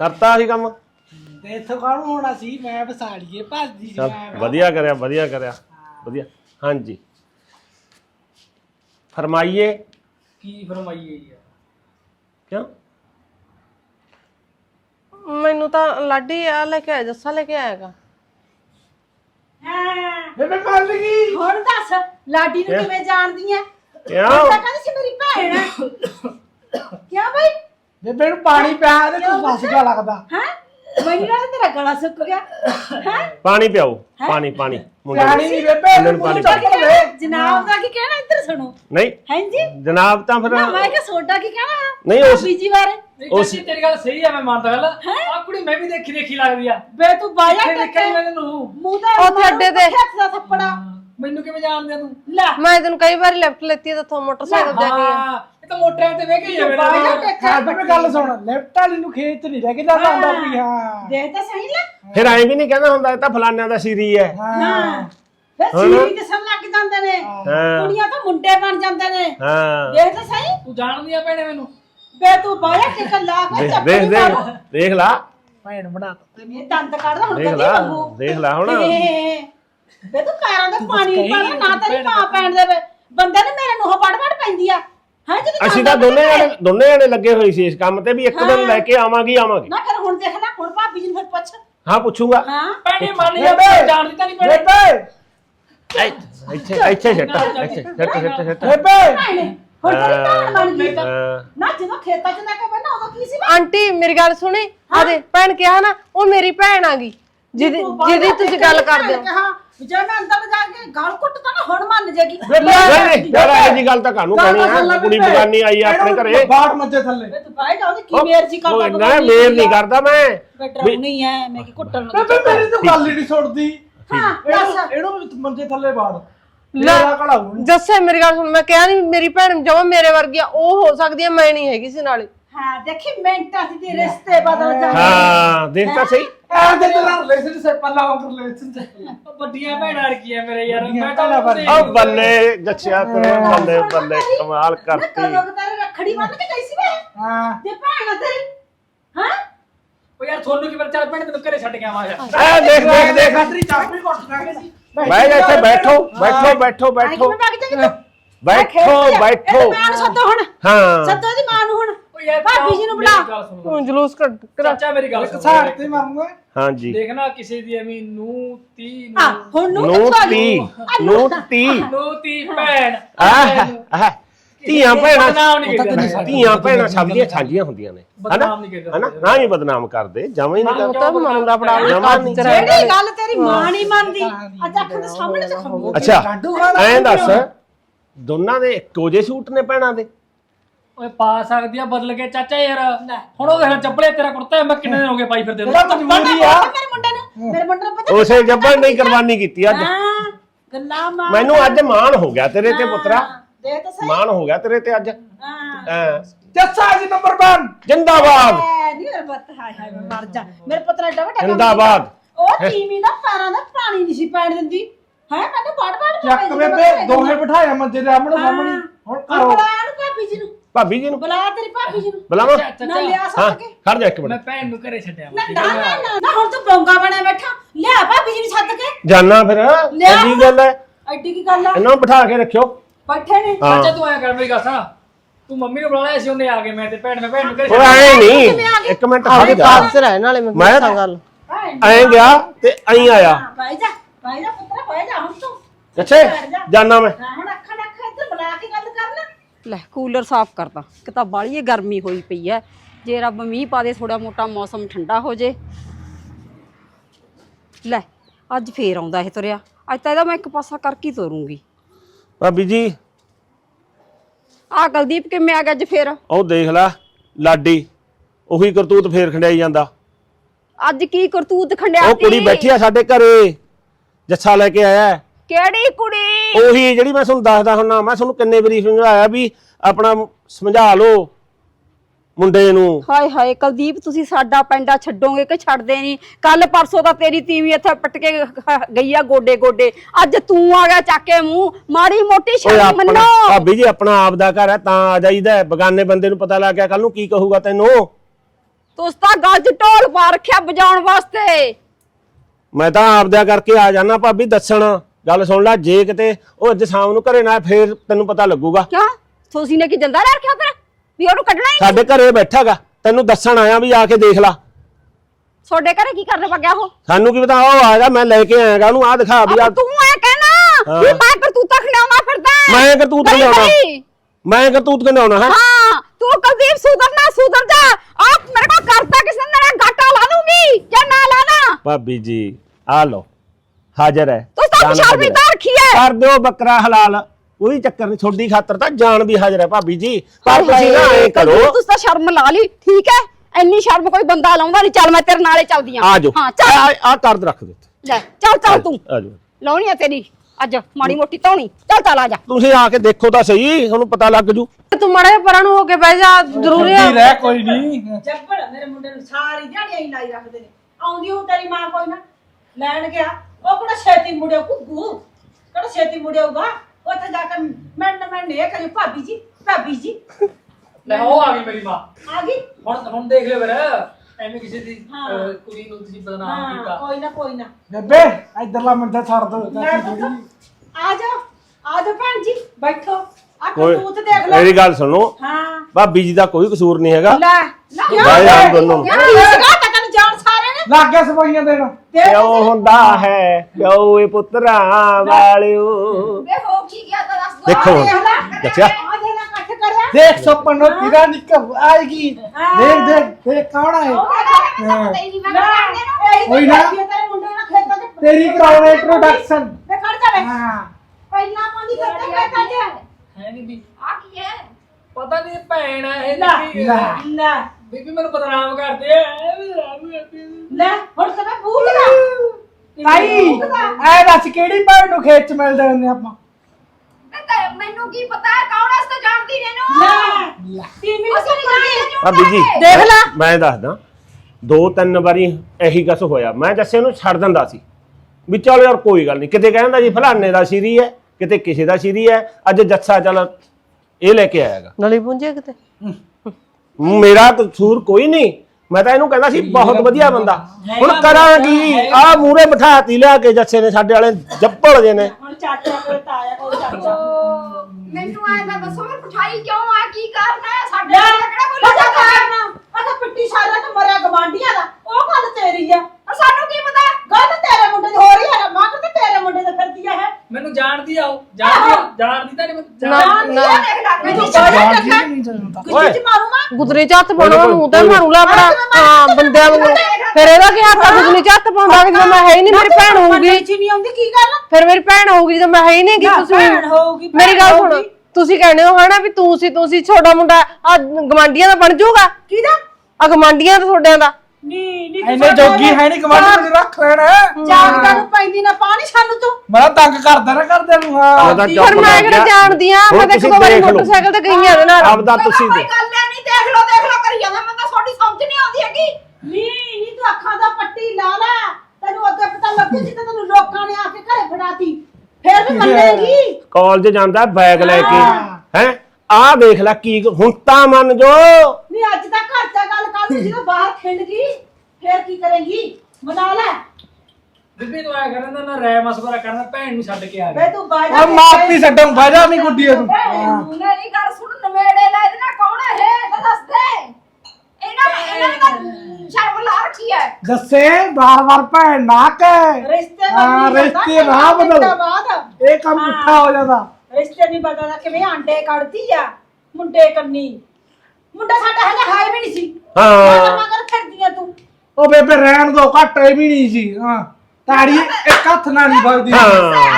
ਕਰਤਾ ਸੀ ਕੰਮ? ਤੇ ਇੱਥੋਂ ਕਾਹਨੂੰ ਹੋਣਾ ਸੀ? ਮੈਂ ਵਸਾੜੀਏ ਭੱਜਦੀ ਸੀ ਮੈਂ ਵਧੀਆ ਕਰਿਆ ਵਧੀਆ ਕਰਿਆ ਵਧੀਆ। ਹਾਂਜੀ। ਫਰਮਾਈਏ। ਕੀ ਫਰਮਾਈਏ ਯਾਰ ਕਿਉਂ? ਮੈਨੂੰ ਤਾਂ ਲਾਡੀ ਆ ਲੈ ਕੇ ਆਇਆ ਜੱਸਾ ਲੈ ਕੇ ਆਏਗਾ ਹਾਂ ਬੇਬੇ ਮੰਨ ਗਈ। ਹੁਣ ਦੱਸ ਲਾਡੀ ਨੂੰ ਕਿਵੇਂ ਜਾਣਦੀ ਐ? ਕਿਉਂ ਤਾਂ ਕਹਿੰਦੀ ਸੀ ਮੇਰੀ ਭੈਣ ਹੈ ਕਿਆ ਬਈ? ਬੇਬੇ ਨੂੰ ਪਾਣੀ ਪਿਆ ਤੇ ਤੂੰ ਫਸ ਗਿਆ ਲੱਗਦਾ। ਹੈ? ਮੈਨੂੰ ਲੱਗਦਾ ਤੇਰਾ ਗਲਾ ਸੁੱਕ ਗਿਆ। ਹੈ? ਪਾਣੀ ਪਿਆਓ ਪਾਣੀ ਪਾਣੀ। ਮੁੰਡੇ ਨੂੰ। ਨਹੀਂ ਬੇਬੇ ਮੁੰਡੇ ਨੂੰ ਪਾਣੀ ਚੱਕ ਪਿਆਓ। ਲੈ ਜਨਾਬ ਦਾ ਕੀ ਕਹਿਣਾ ਇੱਧਰ ਸੁਣੋ। ਨਹੀਂ ਹਾਂਜੀ ਜਨਾਬ ਤਾਂ ਫਿਰ ਨਾ ਮੈਂ ਕਿਹਾ ਸੋਡਾ ਕੀ ਕਹਿਣਾ ਨਹੀਂ ਉਸ ਬੀਜੀ ਬਾਰੇ। ਨਹੀਂ ਚਾਚੀ ਤੇਰੀ ਗੱਲ ਸਹੀ ਆ ਮੈਂ ਮੰਨਦਾ ਗੱਲ। ਆ ਕੁੜੀ ਮੈਂ ਵੀ ਦੇਖੀ ਦੇਖੀ ਲੱਗਦੀ ਆ। ਬੇ ਤੂੰ ਬਾਇਆ ਦੇਖਿਆ ਟੱਕੇ ਮੈਂ ਤੈਨੂੰ ਮੂੰਹ ਦਾ ਉੱਥੇ ਅੱਡੇ ਤੇ। ਹੱਥ ਦਾ ਥੱਪੜਾ। ਮੈਨੂੰ ਕਿਵੇਂ ਜਾਣਦੇ ਆ ਤੂੰ? ਲੈ। ਮੈਂ ਤੈਨੂੰ ਕਈ ਵਾਰੀ ਲੈਫਟ ਲੈਤੀ ਹੈ ਤਾਂ ਮੋਟਰਸਾਈਕਲ ਤੇ ਗਈ ਹਾਂ ਇਹ ਤਾਂ ਮੋਟਰ ਤੇ ਵੇਖ ਗਈ ਆ ਮੇਰਾ ਹਾਂ ਬੇਬੇ ਗੱਲ ਸੁਣ ਲੈਫਟ ਵਾਲੀ ਨੂੰ ਖੇਤ ਨਹੀਂ ਲੈ ਕੇ ਜਾਂਦਾ ਹੁੰਦਾ ਵੀ ਹਾਂ। ਦੇਖ ਤਾਂ ਸਹੀ ਲੈ ਫਿਰ ਐਂ ਵੀ ਨਹੀਂ ਕਹਿੰਦਾ ਹੁੰਦਾ ਇਹ ਤਾਂ ਫਲਾਨਿਆਂ ਦਾ ਸੀਰੀ ਹੈ। ਹਾਂ ਫਿਰ ਸੀਰੀ ਤੇ ਸਭ ਲੱਗ ਜਾਂਦੇ ਨੇ। ਹਾਂ। ਕੁੜੀਆਂ ਤਾਂ ਮੁੰਡੇ ਬਣ ਜਾਂਦੇ ਨੇ। ਹਾਂ। ਦੇਖ ਤਾਂ ਸਹੀ। ਤੂੰ ਜਾਣਦੀ ਆ ਭੈਣੇ ਮੈਨੂੰ। ਬੇ ਤੂੰ ਲਾ ਕੇ ਚੱਪਲ ਦੇਖ ਦੇਖ ਮਾਰ ਦੇਖ ਲਾ। ਭੈਣ ਬਣਾ ਤਾ ਇਹ ਦੰਦ ਕੱਢਦਾ ਹੁਣ ਲਾ ਮੰਗੂ ਦੇਖ ਲਾ ਹੁਣ। ਬੇ ਤੂੰ ਕਾਰਾਂ ਦਾ ਪਾਣੀ ਪਾਣਾ ਨਾ ਤੇਰੀ ਮਾਂ ਪੈਣ। ਦੇਵੇ। ਬੰਦੇ ਨੇ ਮੇਰੇ ਨੂੰ ਪੜ ਪੜ ਪੈਂਦੀ ਆ। ਹਾਂ ਜਦੋਂ ਅਸੀਂ ਤਾਂ ਦੋਨੇ ਜਣੇ ਦੋਨੇ ਜਣੇ ਲੱਗੇ ਹੋਏ ਸੀ ਇਸ ਕੰਮ ਤੇ ਵੀ ਇੱਕ ਦਿਨ ਲੈ ਕੇ ਆਵਾਂਗੇ ਆਵਾਂਗੇ। ਨਾ ਫਿਰ ਹੁਣ ਦੇਖ ਲੈ ਹੁਣ ਭਾਬੀ ਜੀ ਨੂੰ ਫਿਰ ਪੁੱਛ। ਹਾਂ ਪੁੱਛੂਗਾ। ਹਾਂ। ਭੈਣੇ ਮੰਨ ਜਾ ਬੇਬੇ! ਜਾਣਦੀ ਤਾਂ ਨਹੀਂ ਭੈਣੇ। ਬੇਬੇ! ਇੱਥੇ ਇੱਥੇ ਛੱਟ ਇੱਥੇ ਛੱਟ ਛੱਟ ਛੱਟ ਬੇਬੇ! ਹੁਣ ਤੇਰੀ ਭੈਣ ਬਣ ਗਈ ਨਾ ਜਦੋਂ ਖੇਤਾਂ 'ਚ ਲੈ ਕੇ ਬੈਠਾ ਉਦੋਂ ਕੀ ਸੀ ਨਾ ਆਂਟੀ ਮੇਰੀ ਗੱਲ ਸੁਣੀ। ਆਦੇ ਭੈਣ ਕਿਹਾ ਨਾ ਉਹ ਮੇਰੀ ਭੈਣ ਆ ਗਈ। ਜਿਹਦੀ ਜਿਹਦੀ ਜਾ ਤੁਸੀਂ ਗੱਲ ਕਰਦੇ ਹੋ। ਵੀ ਜੇ ਮੈਂ ਅੰਦਰ ਜਾ ਕੇ ਗਾਲ ਕੁੱਟ ਤਾਂ ਨਾ ਹੁਣ ਮੰਨ ਜਾਏਗੀ। ਨਹੀਂ ਨਹੀਂ ਯਾਰ ਇਹ ਜੀ ਗੱਲ ਤਾਂ ਕਾਹਨੂੰ ਕਹਿਣੀ ਆ ਕੁੜੀ ਬਗਾਨੀ ਆਈ ਆ ਆਪਣੇ ਘਰੇ। ਬਾੜ ਮੱਜੇ ਥੱਲੇ। ਵੇ ਤੂੰ ਬਾਹਰ ਜਾ ਉਹਦੀ ਕੀ ਮੇਰ ਜੀ ਉਹ ਕਰਦਾ? ਇੰਨਾ ਮੇਲ ਨਹੀਂ ਕਰਦਾ ਮੈਂ। ਬੇਟਾ ਨਹੀਂ ਹੈ ਮੈਂ ਕੀ ਕੁੱਟਣ ਨੂੰ ਬੇਬੇ ਮੇਰੀ ਤਾਂ ਗੱਲ ਹੀ ਨਹੀਂ ਸੁਣਦੀ। ਹਾਂ ਦੱਸ। ਇਹਨੂੰ ਇਹਨੂੰ ਵੀ ਮੰਜੇ ਥੱਲੇ ਬਾੜ ਮੇਰਾ ਘੜਾ ਹੋਣੀ ਜੱਸੇ ਮੇਰੀ ਗੱਲ ਸੁਣ ਮੈਂ ਕਿਹਾ ਨਹੀਂ ਮੇਰੀ ਭੈਣ ਜਮਾ ਮੇਰੇ ਵਰਗੀ ਆ ਉਹ ਹੋ ਸਕਦੀ ਹੈ ਮੈਂ ਨਹੀਂ ਹੈਗੀ ਸੀ ਨਾਲੇ। ਹਾਂ ਦੇਖੀ ਮਿੰਟਾਂ ਤੇ ਰਿਸ਼ਤੇ ਬਦਲ ਜਾਂਦੇ ਹਾਂ ਦੇਖ ਤਾਂ ਸਹੀ। ਐ ਦੇ ਤੇਰਾ ਰਿਲੇਸ਼ਨ ਸੇ ਪੱਲਾ ਹੋ ਰਿਲੇਸ਼ਨ ਸੇ ਉਹ ਵੱਡੀਆਂ ਭੈਣਾਂ ਰਖੀਆਂ ਮੇਰੇ ਯਾਰ ਵੱਡੀਆਂ ਮੈਂ ਤਾਂ ਭੈਣਾਂ ਉਹਦੇ- ਉਹ ਬੱਲੇ ਜੱਛਿਆ ਤੇਰੇ ਬੱਲੇ ਬੱਲੇ ਕਮਾਲ ਕਰਤੀ। ਕਦੋਂ ਤੇਰੇ ਰੱਖੜੀ ਬੰਨ ਕੇ ਗਈ ਸੀ ਵੇ ਹਾਂ। ਤੇ ਭੈਣ ਆ ਤੇਰੀ ਹਾਂ? ਉਹ ਯਾਰ ਤੁਹਾਨੂੰ ਕੀ ਪਤਾ ਚੱਲ ਭੈਣੇ ਤੈਨੂੰ ਘਰੇ ਛੱਡ ਕੇ ਆਵਾਂਗਾ ਐ ਦੇਖ ਦੇਖ ਦੇਖ। ਖਾਤਰੀ ਚਾਬੀ ਘੁੱਟ ਦਾਂਗੇ ਸੀ। ਬਹਿ ਜਾ ਇੱਥੇ ਬੈਠੋ ਬੈਠੋ ਬੈਠੋ ਆਈ ਬੈਠੋ। ਕਿਵੇਂ ਵਗ ਜਾਏਗੀ ਤੂੰ ਬੈਠੋ ਬੈਠੋ ਹਾਂ। ਸੱਦੋ ਇਹਦੀ ਮਾਂ ਨੂੰ ਹੁਣ। ਭਾਬੀ ਜੀ ਨੂੰ ਬੁਲਾ। ਤੂੰ ਜਲੂਸ ਕੱਢ ਚਾਚਾ ਮੇਰੀ ਗੱਲ ਸੁਣ ਸਾੜ ਤੇ ਮਾਰੂੰਗਾ ਹਾਂਜੀ। ਦੇਖਣਾ ਕਿਸੇ ਦੀ ਐਵੇਂ ਨੂੰ। ਤੀ ਹਾਂ ਹੁਣ ਨੂੰ ਨੂੰ ਕਿੱਥੋਂ ਆ ਤੀ ਗਈ? ਨੂੰ ਤੀ ਨੂੰ ਤੀ ਭੈਣ ਆਹ ਆਹ ਧੀਆਂ ਭੈਣਾਂ ਧੀਆਂ ਭੈਣਾਂ ਸਭ ਦੀਆਂ ਸਾਂਝੀਆਂ ਹੁੰਦੀਆਂ ਨੇ। ਹਨਾ? ਹਨਾ? ਨਾ ਹੀ ਬਦਨਾਮ ਕਰਦੇ ਜਮਾਂ ਹੀ ਨਹੀਂ ਕਰਦੇ। ਤਾਂ ਮਨੂਰਾ ਬੜਾ ਜਮਾਂ ਨਹੀਂ। ਜਿਹੜੀ ਗੱਲ ਤੇਰੀ ਮਾਂ ਨਹੀਂ ਮੰਨਦੀ। ਅੱਜ ਅੱਖ ਦੇ ਸਾਹਮਣੇ ਤੇ ਖੰਭੂ ਅੱਛਾ ਐਂ ਦੱਸ ਦੋਨਾਂ ਦੇ ਇੱਕੋ ਜਿਹੇ ਸੂਟ ਨੇ ਭੈਣਾਂ ਦੇ? ਓਏ ਪਾ ਸਕਦੀ ਆ ਬਦਲ ਕੇ ਚਾਚਾ ਯਾਰ। ਹੁਣ ਉਹ ਦੇਖ ਚੱਪਲੇ ਤੇਰਾ ਕੁੜਤਾ ਮੈਂ ਕਿੰਨੇ ਦਿਨ ਹੋ ਗਏ ਪਾਈ ਫਿਰਦੇ ਨੂੰ। ਤੇਰਾ ਮਜਬੂਰੀ ਆ। ਮੇਰੇ ਮੁੰਡੇ ਨੂੰ ਮੇਰੇ ਮੁੰਡੇ ਨੂੰ ਪਤਾ ਉਸੇ ਜੱਬਰ ਨਹੀਂ ਕੁਰਬਾਨੀ ਕੀਤੀ ਅੱਜ। ਹਾਂ ਗੱਲਾਂ ਮਾਂ ਮੈਨੂੰ ਅੱਜ ਮਾਣ ਹੋ ਗਿਆ ਤੇਰੇ ਤੇ ਪੁੱਤਰਾ। ਦੇਖ ਤਾਂ ਸਹੀ। ਮਾਣ ਹੋ ਗਿਆ ਤੇਰੇ ਤੇ ਅੱਜ। ਹਾਂ। ਜੱਸਾ ਜੀ ਨੰਬਰ 1 ਜਿੰਦਾਬਾਦ। ਐ ਨਹੀਂ ਮੇਰੇ ਪੁੱਤ ਹਾਏ ਹਾਏ ਮੈਂ ਮਰ ਜਾ। ਮੇਰੇ ਪੁੱਤ ਨੇ ਜਿੰਦਾਬਾਦ। ਉਹ ਤੀਵੀਂ ਨਾ ਪੈਰਾਂ ਦਾ ਪਾਣੀ ਨਹੀਂ ਸੀ ਪੈਣ ਦਿੰਦੀ। ਹੈ ਮੈਨੂੰ ਬਾੜ ਬਾੜ ਚੱਕ ਬੇਬੇ ਦੋਹੇ ਬਿਠਾਇਆ ਮੰਜੇ ਦੇ ਆਮਣੇ ਸਾਹਮਣੇ ਹੁਣ ਕਰੋ। ਬੁਲਾ ਇਹਨੂੰ ਭਾਬੀ ਜੀ ਨੂੰ। ਭਾਬੀ ਜੀ ਨੂੰ? ਬੁਲਾ ਤੇਰੀ ਭਾਬੀ ਜੀ ਨੂੰ। ਬੁਲਾਵਾਂ? ਨਾ ਲਿਆ ਹਾਂ ਸੱਦ ਕੇ। ਖੜ ਜਾ ਇੱਕ ਮੈਂ ਮਿੰਟ ਭੈਣ ਨੂੰ ਘਰੇ ਛੱਡਿਆ ਨਾ ਠੀਕ ਨਾ? ਨਾ ਨਾ, ਨਾ ਹੁਣ ਤੂੰ ਬੌਂਗਾ ਬਣਿਆ ਬੈਠਾ। ਲਿਆ ਭਾਬੀ ਜੀ ਨੂੰ ਸੱਦ ਕੇ। ਜਾਨਾ ਫਿਰ ਕੀ ਗੱਲ ਹੈ ਐਡੀ ਕੀ ਗੱਲ ਆ? ਇਹਨਾਂ ਨੂੰ ਬਿਠਾ ਕੇ ਰੱਖਿਓ। ਬੈਠੇ ਨੇ। ਚਾਚਾ ਹਾਂ ਤੂੰ ਐ ਕਰ ਮੇਰੀ ਗੱਲ ਸੁਣ। ਤੂੰ ਮੰਮੀ ਨੂੰ ਬੁਲਾ ਲਿਆ ਸੀ ਉਹਨੇ ਆ ਕੇ ਮੈਂ ਤੇ ਭੈਣ ਮੈਂ ਭੈਣ ਨੂੰ ਘਰੇ ਉਹ ਛੱਡਿਆ। ਐ ਨਹੀਂ ਇੱਕ ਮਿੰਟ ਖੜ ਜਾ। ਪਾਸ ਰਹਿ ਨਾਲੇ ਮੈਂ ਮੈਂ ਦੱਸਾਂ ਗੱਲ। ਐਂ ਗਿਆ ਤੇ ਐਂ ਆਇਆ। ਹਾਂ ਬਾਈ ਜਾ ਬਾਈ ਜਾ ਪੁੱਤਰਾ ਬਾਈ ਜਾ ਹੁਣ ਤੂੰ। ਅੱਛੇ ਜਾਨਾ ਮੈਂ। ਹਾਂ, ਹੁਣ ਅੱਖਾਂ ਨਾਲ ਅੱਖਾਂ ਇੱਧਰ ਬੁਲਾ ਕੇ ਗੱਲ ਕਰ ਲੈ ਕੂਲਰ ਸਾਫ਼ ਕਰਦਾ। ਇੱਕ ਤਾਂ ਬਾਹਲੀ ਹੀ ਗਰਮੀ ਹੋਈ ਪਈ ਐ। ਜੇ ਰੱਬ ਮੀਂਹ ਪਾ ਦੇ ਥੋੜਾ ਮੋਟਾ ਮੌਸਮ ਠੰਡਾ ਹੋ ਜੇ। ਲੈ ਅੱਜ ਫੇਰ ਆਉਂਦਾ ਇਹ ਤੁਰਿਆ। ਅੱਜ ਤਾਂ ਇਹਦਾ ਮੈਂ ਇੱਕ ਪਾਸਾ ਕਰਕੇ ਹੀ ਤੋਰੂੰਗੀ। ਭਾਬੀ ਜੀ। ਆਹ ਕੁਲਦੀਪ ਕਿਵੇਂ ਆ ਗਿਆ ਅੱਜ ਫੇਰ? ਉਹ ਦੇਖ ਲੈ ਲਾਡੀ। ਉਹੀ ਕਰਤੂਤ ਫੇਰ ਖੰਡਾਈ ਜਾਂਦਾ। ਅੱਜ ਕੀ ਕਰਤੂਤ ਖੰਡਿਆ ਉਹ ਕੁੜੀ ਬੈਠੀ ਆ ਸਾਡੇ ਘਰੇ। ਜੱਸਾ ਲੈ ਕੇ ਆਇਆ। ਹੈ। ਕਿਹੜੀ ਕੁੜੀ? ਉਹੀ ਜਿਹੜੀ ਮੈਂ ਤੁਹਾਨੂੰ ਦੱਸਦਾ ਹੁੰਨਾ ਮੈਂ ਤੁਹਾਨੂੰ ਕਿੰਨੇ ਵਾਰੀ ਸਮਝਾਇਆ ਵੀ ਆਪਣਾ ਸਮਝਾ ਲਓ ਮੁੰਡੇ ਨੂੰ। ਹਾਏ ਹਾਏ ਕੁਲਦੀਪ ਤੁਸੀਂ ਸਾਡਾ ਪੈਂਡਾ ਛੱਡੋਗੇ ਕਿ ਛੱਡਦੇ ਨਹੀਂ? ਕੱਲ ਪਰਸੋਂ ਤਾਂ ਤੇਰੀ ਤੀਵੀਂ ਇੱਥੇ ਪਟ ਕੇ ਗਈ ਆ ਗੋਡੇ ਗੋਡੇ। ਅੱਜ ਤੂੰ ਆ ਗਿਆ ਚੱਕ ਕੇ ਮੂੰਹ ਮਾੜੀ ਮੋਟੀ ਓਏ ਸ਼ਰਮ ਆਪਣਾ ਮੰਨੋ। ਭਾਬੀ ਜੀ ਆਪਣਾ ਆਪ ਦਾ ਘਰ ਹੈ ਤਾਂ ਆ ਜਾਈਦਾ ਹੈ। ਬਗਾਨੇ ਬੰਦੇ ਨੂੰ ਪਤਾ ਲੱਗ ਗਿਆ ਕੱਲ ਨੂੰ ਕੀ ਕਹੂਗਾ ਤੈਨੂੰ। ਤੁਸੀਂ ਤਾਂ ਗੱਲ 'ਚ ਢੋਲ ਪਾ ਰੱਖਿਆ ਵਜਾਉਣ ਵਾਸਤੇ। ਮੈਂ ਤਾਂ ਆਪਦਿਆਂ ਕਰਕੇ ਆ ਜਾਣਾ ਭਾਬੀ ਦੱਸਣ। ਗੱਲ ਸੁਣ ਲੈ ਜੇ ਕਿਤੇ ਉਹ ਅੱਜ ਸ਼ਾਮ ਨੂੰ ਘਰੇ ਨਾ ਆਏ, ਫੇਰ ਤੈਨੂੰ ਪਤਾ ਲੱਗੂਗਾ। ਕਿਉਂ? ਤੁਸੀਂ ਨੇ ਕੀ ਜੰਦਾ ਲੈ ਰੱਖਿਆ ਤੇਰਾ ਵੀ ਉਹਨੂੰ ਕੱਢਣਾ ਹੀ ਸਾਡੇ ਘਰੇ ਬੈਠਾਗਾ ਤੈਨੂੰ ਦੱਸਣ ਆਇਆ ਵੀ ਆ ਕੇ ਦੇਖ ਲੈ। ਤੁਹਾਡੇ ਘਰੇ ਕੀ ਕਰਨ ਲੱਗਿਆ ਉਹ? ਸਾਨੂੰ ਕੀ ਪਤਾ ਉਹ ਆਏਗਾ ਮੈਂ ਲੈ ਕੇ ਆਇਆਗਾ ਉਹਨੂੰ ਆ ਦਿਖਾ ਵੀ ਆ। ਤੂੰ ਐ ਕਹਿਣਾ ਵੀ ਹਾਂ। ਮੈਂ ਕਰਤੂਤਾ ਖਿਲਾਉਣਾ ਫਿਰਦਾ ਹੈ। ਮੈਂ ਕਰਤੂਤ ਬਈ, ਖਿਲਾਉਣਾ। ਬਈ। ਮੈਂ ਕਰਤੂਤ ਕੰਡਾਉਣਾ ਹੈ? ਹਾਂ ਤੂੰ ਕੁਲਦੀਪ ਸੁਧਰਨਾ ਸੁਧਰ ਜਾ। ਆ ਮੇਰੇ ਕੋਲ ਕਰਤਾ ਕਿਸ ਨੇ ਗਾਟਾ ਲਾ ਦੂੰਗੀ ਜਾਂ ਨਾ ਲਾਣਾ ਭਾਬੀ ਜੀ ਆ ਲਓ। ਹਾਜ਼ਰ ਹੈ। ਤੂੰ ਤਾਂ ਹਾਜ਼ਰ ਹੈ। ਤਾਂ ਰੱਖੀ ਹੈ। ਕਰ ਦਿਓ ਬੱਕਰਾ ਹਲਾਲ। ਕੋਈ ਚੱਕਰ ਨਹੀਂ ਛੋਡੀ ਖਾਤਰ ਤਾਂ ਜਾਨ ਵੀ ਹਾਜ਼ਰ ਹੈ ਭਾਬੀ ਜੀ। ਪਰ ਤੁਸੀਂ ਨਾ ਐ ਕਰੋ। ਤੁਸੀਂ ਤਾਂ ਸ਼ਰਮ ਲਾ ਲਈ। ਠੀਕ ਹੈ? ਇੰਨੀ ਸ਼ਰਮ ਕੋਈ ਬੰਦਾ ਲਾਉਂਦਾ ਨਹੀਂ। ਚੱਲ ਮੈਂ ਤੇਰੇ ਨਾਲੇ ਚੱਲਦੀ ਆਂ ਆ ਜਾਓ। ਹਾਂ ਚੱਲ। ਆ ਆ ਕਰਦ ਰੱਖ ਦੇ ਲੈ ਚੱਲ ਚੱਲ ਤੂੰ। ਆ ਜਾਓ। ਲਾਉਣੀ ਆ ਤੇਰੀ। ਅੱਜ ਮਾੜੀ ਮੋਟੀ ਧੌਣੀ। ਚੱਲ ਚੱਲ ਆ ਜਾ। ਤੁਸੀਂ ਆ ਕੇ ਦੇਖੋ ਤਾਂ ਸਹੀ ਤੁਹਾਨੂੰ ਪਤਾ ਲੱਗ ਜੂ। ਤੂੰ ਮਾੜਾ ਜਿਹਾ ਪਰਾਂ ਨੂੰ ਹੋ ਕੇ ਬਹਿ ਜਾ ਜ਼ਰੂਰੀ ਆ। ਰਹਿ ਕੋਈ ਨਹੀਂ। ਜੱਬੜ ਮੇਰੇ ਮੁੰਡੇ ਨੂੰ ਸਾਰੀ ਦਿਹਾੜੀ ਹੀ ਲਾਈ ਰੱਖਦੇ ਨੇ। ਆਉਂਦੀ ਹੁਣ ਤੇਰੀ ਮਾਂ ਕੋਈ ਨਾ। ਲੈਣ ਗਿਆ। ਉਹ ਕਿਹੜਾ ਛੇਤੀ ਮੁੜਿਆ ਕੁੱਗੂ ਕਿਹੜਾ ਛੇਤੀ ਮੁੜਿਆਊਗਾ ਉੱਥੇ ਜਾ ਕੇ ਮੈਂ ਮੈਂ ਨੇ ਕਰੀ ਭਾਬੀ ਜੀ ਭਾਬੀ ਜੀ। ਲੈ ਉਹ ਆ ਗਈ ਮੇਰੀ ਮਾਂ। ਆ ਗਈ? ਹੁਣ ਹੁਣ ਦੇਖ ਲਿਓ ਫਿਰ। ਐਵੇਂ ਕਿਸੇ ਦੀ ਹਾਂ। ਅਹ, ਕੁੜੀ ਨੂੰ ਤੁਸੀਂ ਬਦਨਾਮ ਹਾਂ ਕੀਤਾ। ਕੋਈ ਨਾ ਕੋਈ ਨਾ। ਬੇਬੇ ਇਧਰਲਾ ਮੰਜਾ ਛੱਡ ਦੋ ਲੈ ਪੁੱਤ, ਆ ਜਾ ਆ ਜਾ ਭੈਣ ਜੀ ਬੈਠੋ। ਆ ਕੋਈ ਕਰਤੂਤ ਦੇਖ ਲਓ ਮੇਰੀ ਗੱਲ ਸੁਣੋ। ਹਾਂ। ਭਾਬੀ ਜੀ ਦਾ ਕੋਈ ਕਸੂਰ ਨਹੀਂ ਹੈਗਾ। ਲੈ ਨਾ ਬਾਏ ਆਮ ਦੋਨੋਂ। ਯਾਰ ਕੀ ਸੀਗਾ ਤਾਂ ਤੈਨੂੰ ਜਾਣ ਸਾਰੇ ਨੇ ਲੱਗ ਗਿਆ ਸਫਾਈਆਂ ਦੇਣ। ਦੇਖ ਕਿਉਂ ਹੁੰਦਾ ਹੈ? ਕਿਉਂ ਇਹ ਪੁੱਤਰਾ ਵਾਲਿਓ? ਵੇ ਹੋ ਕੀ ਗਿਆ ਤਾਂ ਦੱਸ ਦੇਖੋ ਦੇਖ ਦੱਸਿਆ ਦੇ ਨਾ ਇਕੱਠ ਕਰਿਆ ਦੇਖ ਸੋਪਨ ਨੂੰ ਤੀਰਾ ਨਿਕਲ ਆਏਗੀ। ਦੇਖ ਦੇਖ ਦੇਖ ਕੌਣ ਆਏ। ਹਾਂ। ਕੋਈ ਨਾ। ਤੇਰੇ ਕਰਾਉਣਾ ਇੰਟਰੋਡਕਸ਼ਨ ਤੇ। ਖੜ ਜਾ ਵੇ। ਹਾਂ। ਪਹਿਲਾਂ ਪਾਉਂਦੀ ਕਰਦੇ ਖੇਤਾਂ 'ਚ। ਹੈ ਨਹੀਂ ਵੀ ਆ ਕੀ ਹੈ? ਪਤਾ ਨਹੀਂ ਭੈਣ ਆ ਇਹ ਲੈ। ਲੈ ਬੀਬੀ ਮੈਨੂੰ ਬਦਨਾਮ ਕਰਦੇ ਬਦਨਾਮ ਆ। ਲੈ ਹੁਣ ਮੈਂ ਭੂਲਦਾ ਤਾਈ ਐ ਦੱਸ ਕਿਹੜੀ ਭੈਣ ਨੂੰ ਖੇਤ ਚ ਮਿਲਦੇ ਹੁੰਦੇ ਆਪਾਂ? ਮੈਨੂੰ ਕੀ ਪਤਾ ਕੌਣ ਇਸ ਤੋਂ ਜਾਣਦੀ ਨੇ ਨੂੰ ਲੈ ਤੀਵੀਂ ਅਸੀਂ ਨਹੀਂ ਜਾਣਦੇ ਭਾਬੀ ਜੀ ਦੇਖ ਲੈ। ਮੈਂ ਦੱਸਦਾ ਦੋ ਤਿੰਨ ਵਾਰੀ ਇਹੀ ਕਸ ਹੋਇਆ। ਮੈਂ ਜੱਸੇ ਨੂੰ ਛੱਡ ਦਿੰਦਾ ਸੀ। ਵੀ ਚਲ ਯਾਰ ਕੋਈ ਗੱਲ ਨਹੀਂ। ਕਿਤੇ ਕਹਿੰਦਾ ਜੀ ਫਲਾਣੇ ਦਾ ਸ਼ੀਰੀ ਹੈ ਕਿਤੇ ਕਿਸੇ ਦਾ ਸ਼ੀਰੀ ਹੈ। ਅੱਜ ਜੱਸਾ ਚੱਲ ਇਹ ਲੈ ਕੇ ਆਏਗਾ ਨਲੀ ਪੁੰਜੇ ਕਿਤੇ? ਮੇਰਾ ਕਸੂਰ ਕੋਈ ਨਹੀਂ। ਮੈਂ ਤਾਂ ਇਹਨੂੰ ਕਹਿੰਦਾ ਸੀ ਬਹੁਤ ਵਧੀਆ ਬੰਦਾ। ਹੁਣ ਕਰਾਂਗੀ ਆ। ਮੂਰੇ ਬਿਠਾਤੀ ਲਿਆ ਕੇ ਜੱਸੇ ਨੇ ਸਾਡੇ ਵਾਲੇ ਜੱਪਲ ਜੇ ਨੇ। ਹੁਣ ਚਾਚਾ ਕੋਲ ਤਾਇਆ ਕੋਲ ਚਾਚਾ ਮੈਨੂੰ ਆਇਆ ਤਾਂ ਦੱਸੋ ਮੈਂ ਪਠਾਈ ਕਿਉਂ ਆ? ਕੀ ਕਾਰਨ ਹੈ ਸਾਡੇ ਨਾਲ ਕਿਹੜਾ ਲੱਗਾ ਕਾਰਨ ਪਤਾ ਪਿੱਟੀ ਸਾਰਾ ਤੇ ਮਰਿਆ ਗਵਾਂਢੀਆਂ ਦਾ। ਉਹ ਗੱਲ ਤੇਰੀ ਆ। ਔਰ ਸਾਨੂੰ ਕੀ ਪਤਾ? ਗੱਲ ਤੇਰੇ ਮੁੰਡੇ ਦੀ ਹੋ ਰਹੀ ਹੈ ਮਾਂ ਤੇ ਤੇਰੇ ਮੁੰਡੇ ਦੀ ਫਿਰਦੀ ਆ ਹੈ। ਮੈਨੂੰ ਜਾਣਦੀ ਆ ਉਹ ਜਾਣਦੀ ਆ ਜਾਣਦੀ ਤਾਂ ਨਹੀਂ ਮੈਂ ਨਾ ਜਾਣਦੀ ਨਾ ਮੈਨੂੰ ਜਾਣਦੀ ਰੱਖਾ ਨਹੀਂ ਜਾਂਦਾ ਗੁੱਜੀ ਚ ਮਾਰੂ ਮਾਂ ਗੁਦਰੇ ਚ ਹੱਥ ਪਾਉਣਾ ਮੂੰਹ ਤੇ ਮਾਰੂ ਲਾ ਆਪਣਾ। ਹਾਂ ਬੰਦਿਆਂ ਵਾਂਗੂ। ਫਿਰ ਇਹਦਾ ਕੀ ਹੱਥ ਆ? ਗੁਦਰੇ ਚ ਹੱਥ ਪਾਉਂਦਾ ਕਿ ਜਦੋਂ ਮੈਂ ਹੈ ਹੀ ਨਹੀਂ ਮੇਰੀ ਭੈਣ ਹੋਊਗੀ। ਚ ਨਹੀਂ ਆਉਂਦੀ ਕੀ ਗੱਲ? ਫਿਰ ਮੇਰੀ ਭੈਣ ਹੋਊਗੀ ਜਦੋਂ ਮੈਂ ਹੈ ਹੀ ਨਹੀਂ ਕਿ ਨਾ, ਤੁਸੀਂ ਭੈਣ ਹੋਊਗੀ, ਭੈਣ ਮੇਰੀ ਗੱਲ ਸੁਣੋ। ਹੋਊਗੀ। ਤੁਸੀਂ ਕਹਿੰਦੇ ਹੋ ਹਨਾ ਵੀ ਤੂੰ ਸੀ ਤੂੰ ਸੀ ਛੋਟਾ ਮੁੰਡਾ ਆ ਗਵਾਂਡੀਆਂ ਦਾ ਬਣ ਜਾਊਗਾ? ਕਿਹਦਾ? ਆ ਗਵਾਂਡੀਆਂ ਦਾ ਤੁਹਾਡਿਆਂ ਦਾ। ਨੀ ਨੀ ਐਨੇ ਜੋਗੀ ਹੈ ਨਹੀਂ ਕਮਾਂਡ ਨੂੰ ਰੱਖ ਲੈਣਾ। ਜਾਗਦਾ ਨੂੰ ਪੈਂਦੀ ਨਾ ਪਾਣੀ ਸਾਨੂੰ ਤੂੰ। ਮੈਂ ਤੰਗ ਕਰਦਾ ਨਾ ਕਰਦੇ ਨੂੰ ਹਾਂ। ਉਹਦਾ ਚੁੱਪ ਫਿਰ ਮੈਂ ਕਿਹੜਾ ਗਿਆ। ਜਾਣਦੀ ਆ? ਮੈਂ ਤਾਂ ਇੱਕ ਤੁਸੀਂ ਦੋ ਵਾਰੀ ਦੇਖ ਲਓ। ਮੋਟਰਸਾਈਕਲ ਤੇ ਗਈ ਆ ਇਹਦੇ ਨਾਲ। ਆਪਦਾ ਤੁਸੀਂ ਕੋਈ ਦੇ ਗੱਲ ਨਹੀਂ ਦੇਖ ਲਓ ਦੇਖ ਲਓ ਕਰੀ ਜਾਂਦਾ। ਮੈਨੂੰ ਤਾਂ ਤੁਹਾਡੀ ਸਮਝ ਨਹੀਂ ਆਉਂਦੀ ਹੈਗੀ। ਨੀ ਨੀ ਤੂੰ ਅੱਖਾਂ ਦਾ ਪੱਟੀ ਲਾ ਲੈ। ਤੈਨੂੰ ਅੱਗੇ ਪਤਾ ਲੱਗੂ ਜਿੱਦਾਂ ਤੈਨੂੰ ਲੋਕਾਂ ਨੇ ਆ ਕੇ ਘਰੇ ਫੜਾਤੀ। ਫੇਰ ਵੀ ਮੰਨੇਗੀ। ਕਾਲਜ ਜਾਂਦਾ ਬੈਗ ਲੈ ਕੇ। ਹੈ। ਆਹ ਦੇਖ ਲੈ ਕੀ ਹੁਣ ਤਾਂ ਮੰਨ ਜੋ। ਨਹੀਂ ਅੱਜ ਤੱਕ ਘਰ ਚ ਗੱਲ ਜਦੋਂ ਬਾਹਰ ਖਿੰਡ ਗਈ ਫੇਰ ਕੀ ਕਰੇਗੀ? ਮਨਾ ਲੈ। ਬੀਬੀ ਤੂੰ ਆਇਆ ਕਰਨਾ ਨਾ ਰਹਿ ਮਸਵਰਾ ਕਰਨਾ ਭੈਣ ਨੂੰ ਛੱਡ ਕੇ ਆ ਵੇ ਗਿਆ ਤੂੰ ਬਾਜਾ ਉਹ ਮਾਪੀ ਛੱਡਾਂ ਬਾਜਾ ਨਹੀਂ ਗੁੱਡੀ ਤੂੰ। ਤੂੰ ਮੇਰੀ ਗੱਲ ਸੁਣ ਨਵੇੜੇ ਲੈ ਇਹਦੇ ਨਾਲ ਕੌਣ ਹੈ? ਇਹ ਤਾਂ ਦੱਸ ਦੇ। ਇਹਨਾਂ ਇਹਨਾਂ ਨੇ ਤਾਂ ਸ਼ਰਮ ਲਾ ਰੱਖੀ ਹੈ। ਦੱਸੇ ਬਾਰ ਬਾਰ ਭੈਣ ਨਾ ਕਹਿ। ਰਿਸ਼ਤੇ ਹਾਂ, ਬਦਲੀ ਰਿਸ਼ਤੇ ਜਾਂਦਾ, ਨਾ ਮਿੰਟਾਂ ਬਦਲ। ਬਾਅਦ। ਇਹ ਕੰਮ ਪੁੱਠਾ ਹੋ ਜਾਂਦਾ। ਰਿਸ਼ਤੇ ਨਹੀਂ ਬਦਲਦਾ ਕਿਵੇਂ ਆਂਡੇ ਕੱਢਦੀ ਆ ਮੁੰਡੇ ਕੰਨੀ। ਮੁੰਡਾ ਸਾਡਾ ਹਜੇ ਹਾਈ ਵੀ ਨਹੀਂ ਸੀ। ਹਾਂ। ਮਗਰ ਫਿਰਦੀਆਂ ਤੂੰ। ਉਹ ਬੇਬੇ ਰਹਿਣ ਦੋ ਘੱਟ ਇਹ ਵੀ ਨਹੀਂ ਸੀ ਹਾਂ। ਤਾੜੀ ਇੱਕ ਹੱਥ ਨਾਲ ਨਹੀਂ ਵੱਜਦੀ। ਆ ਹਾਂ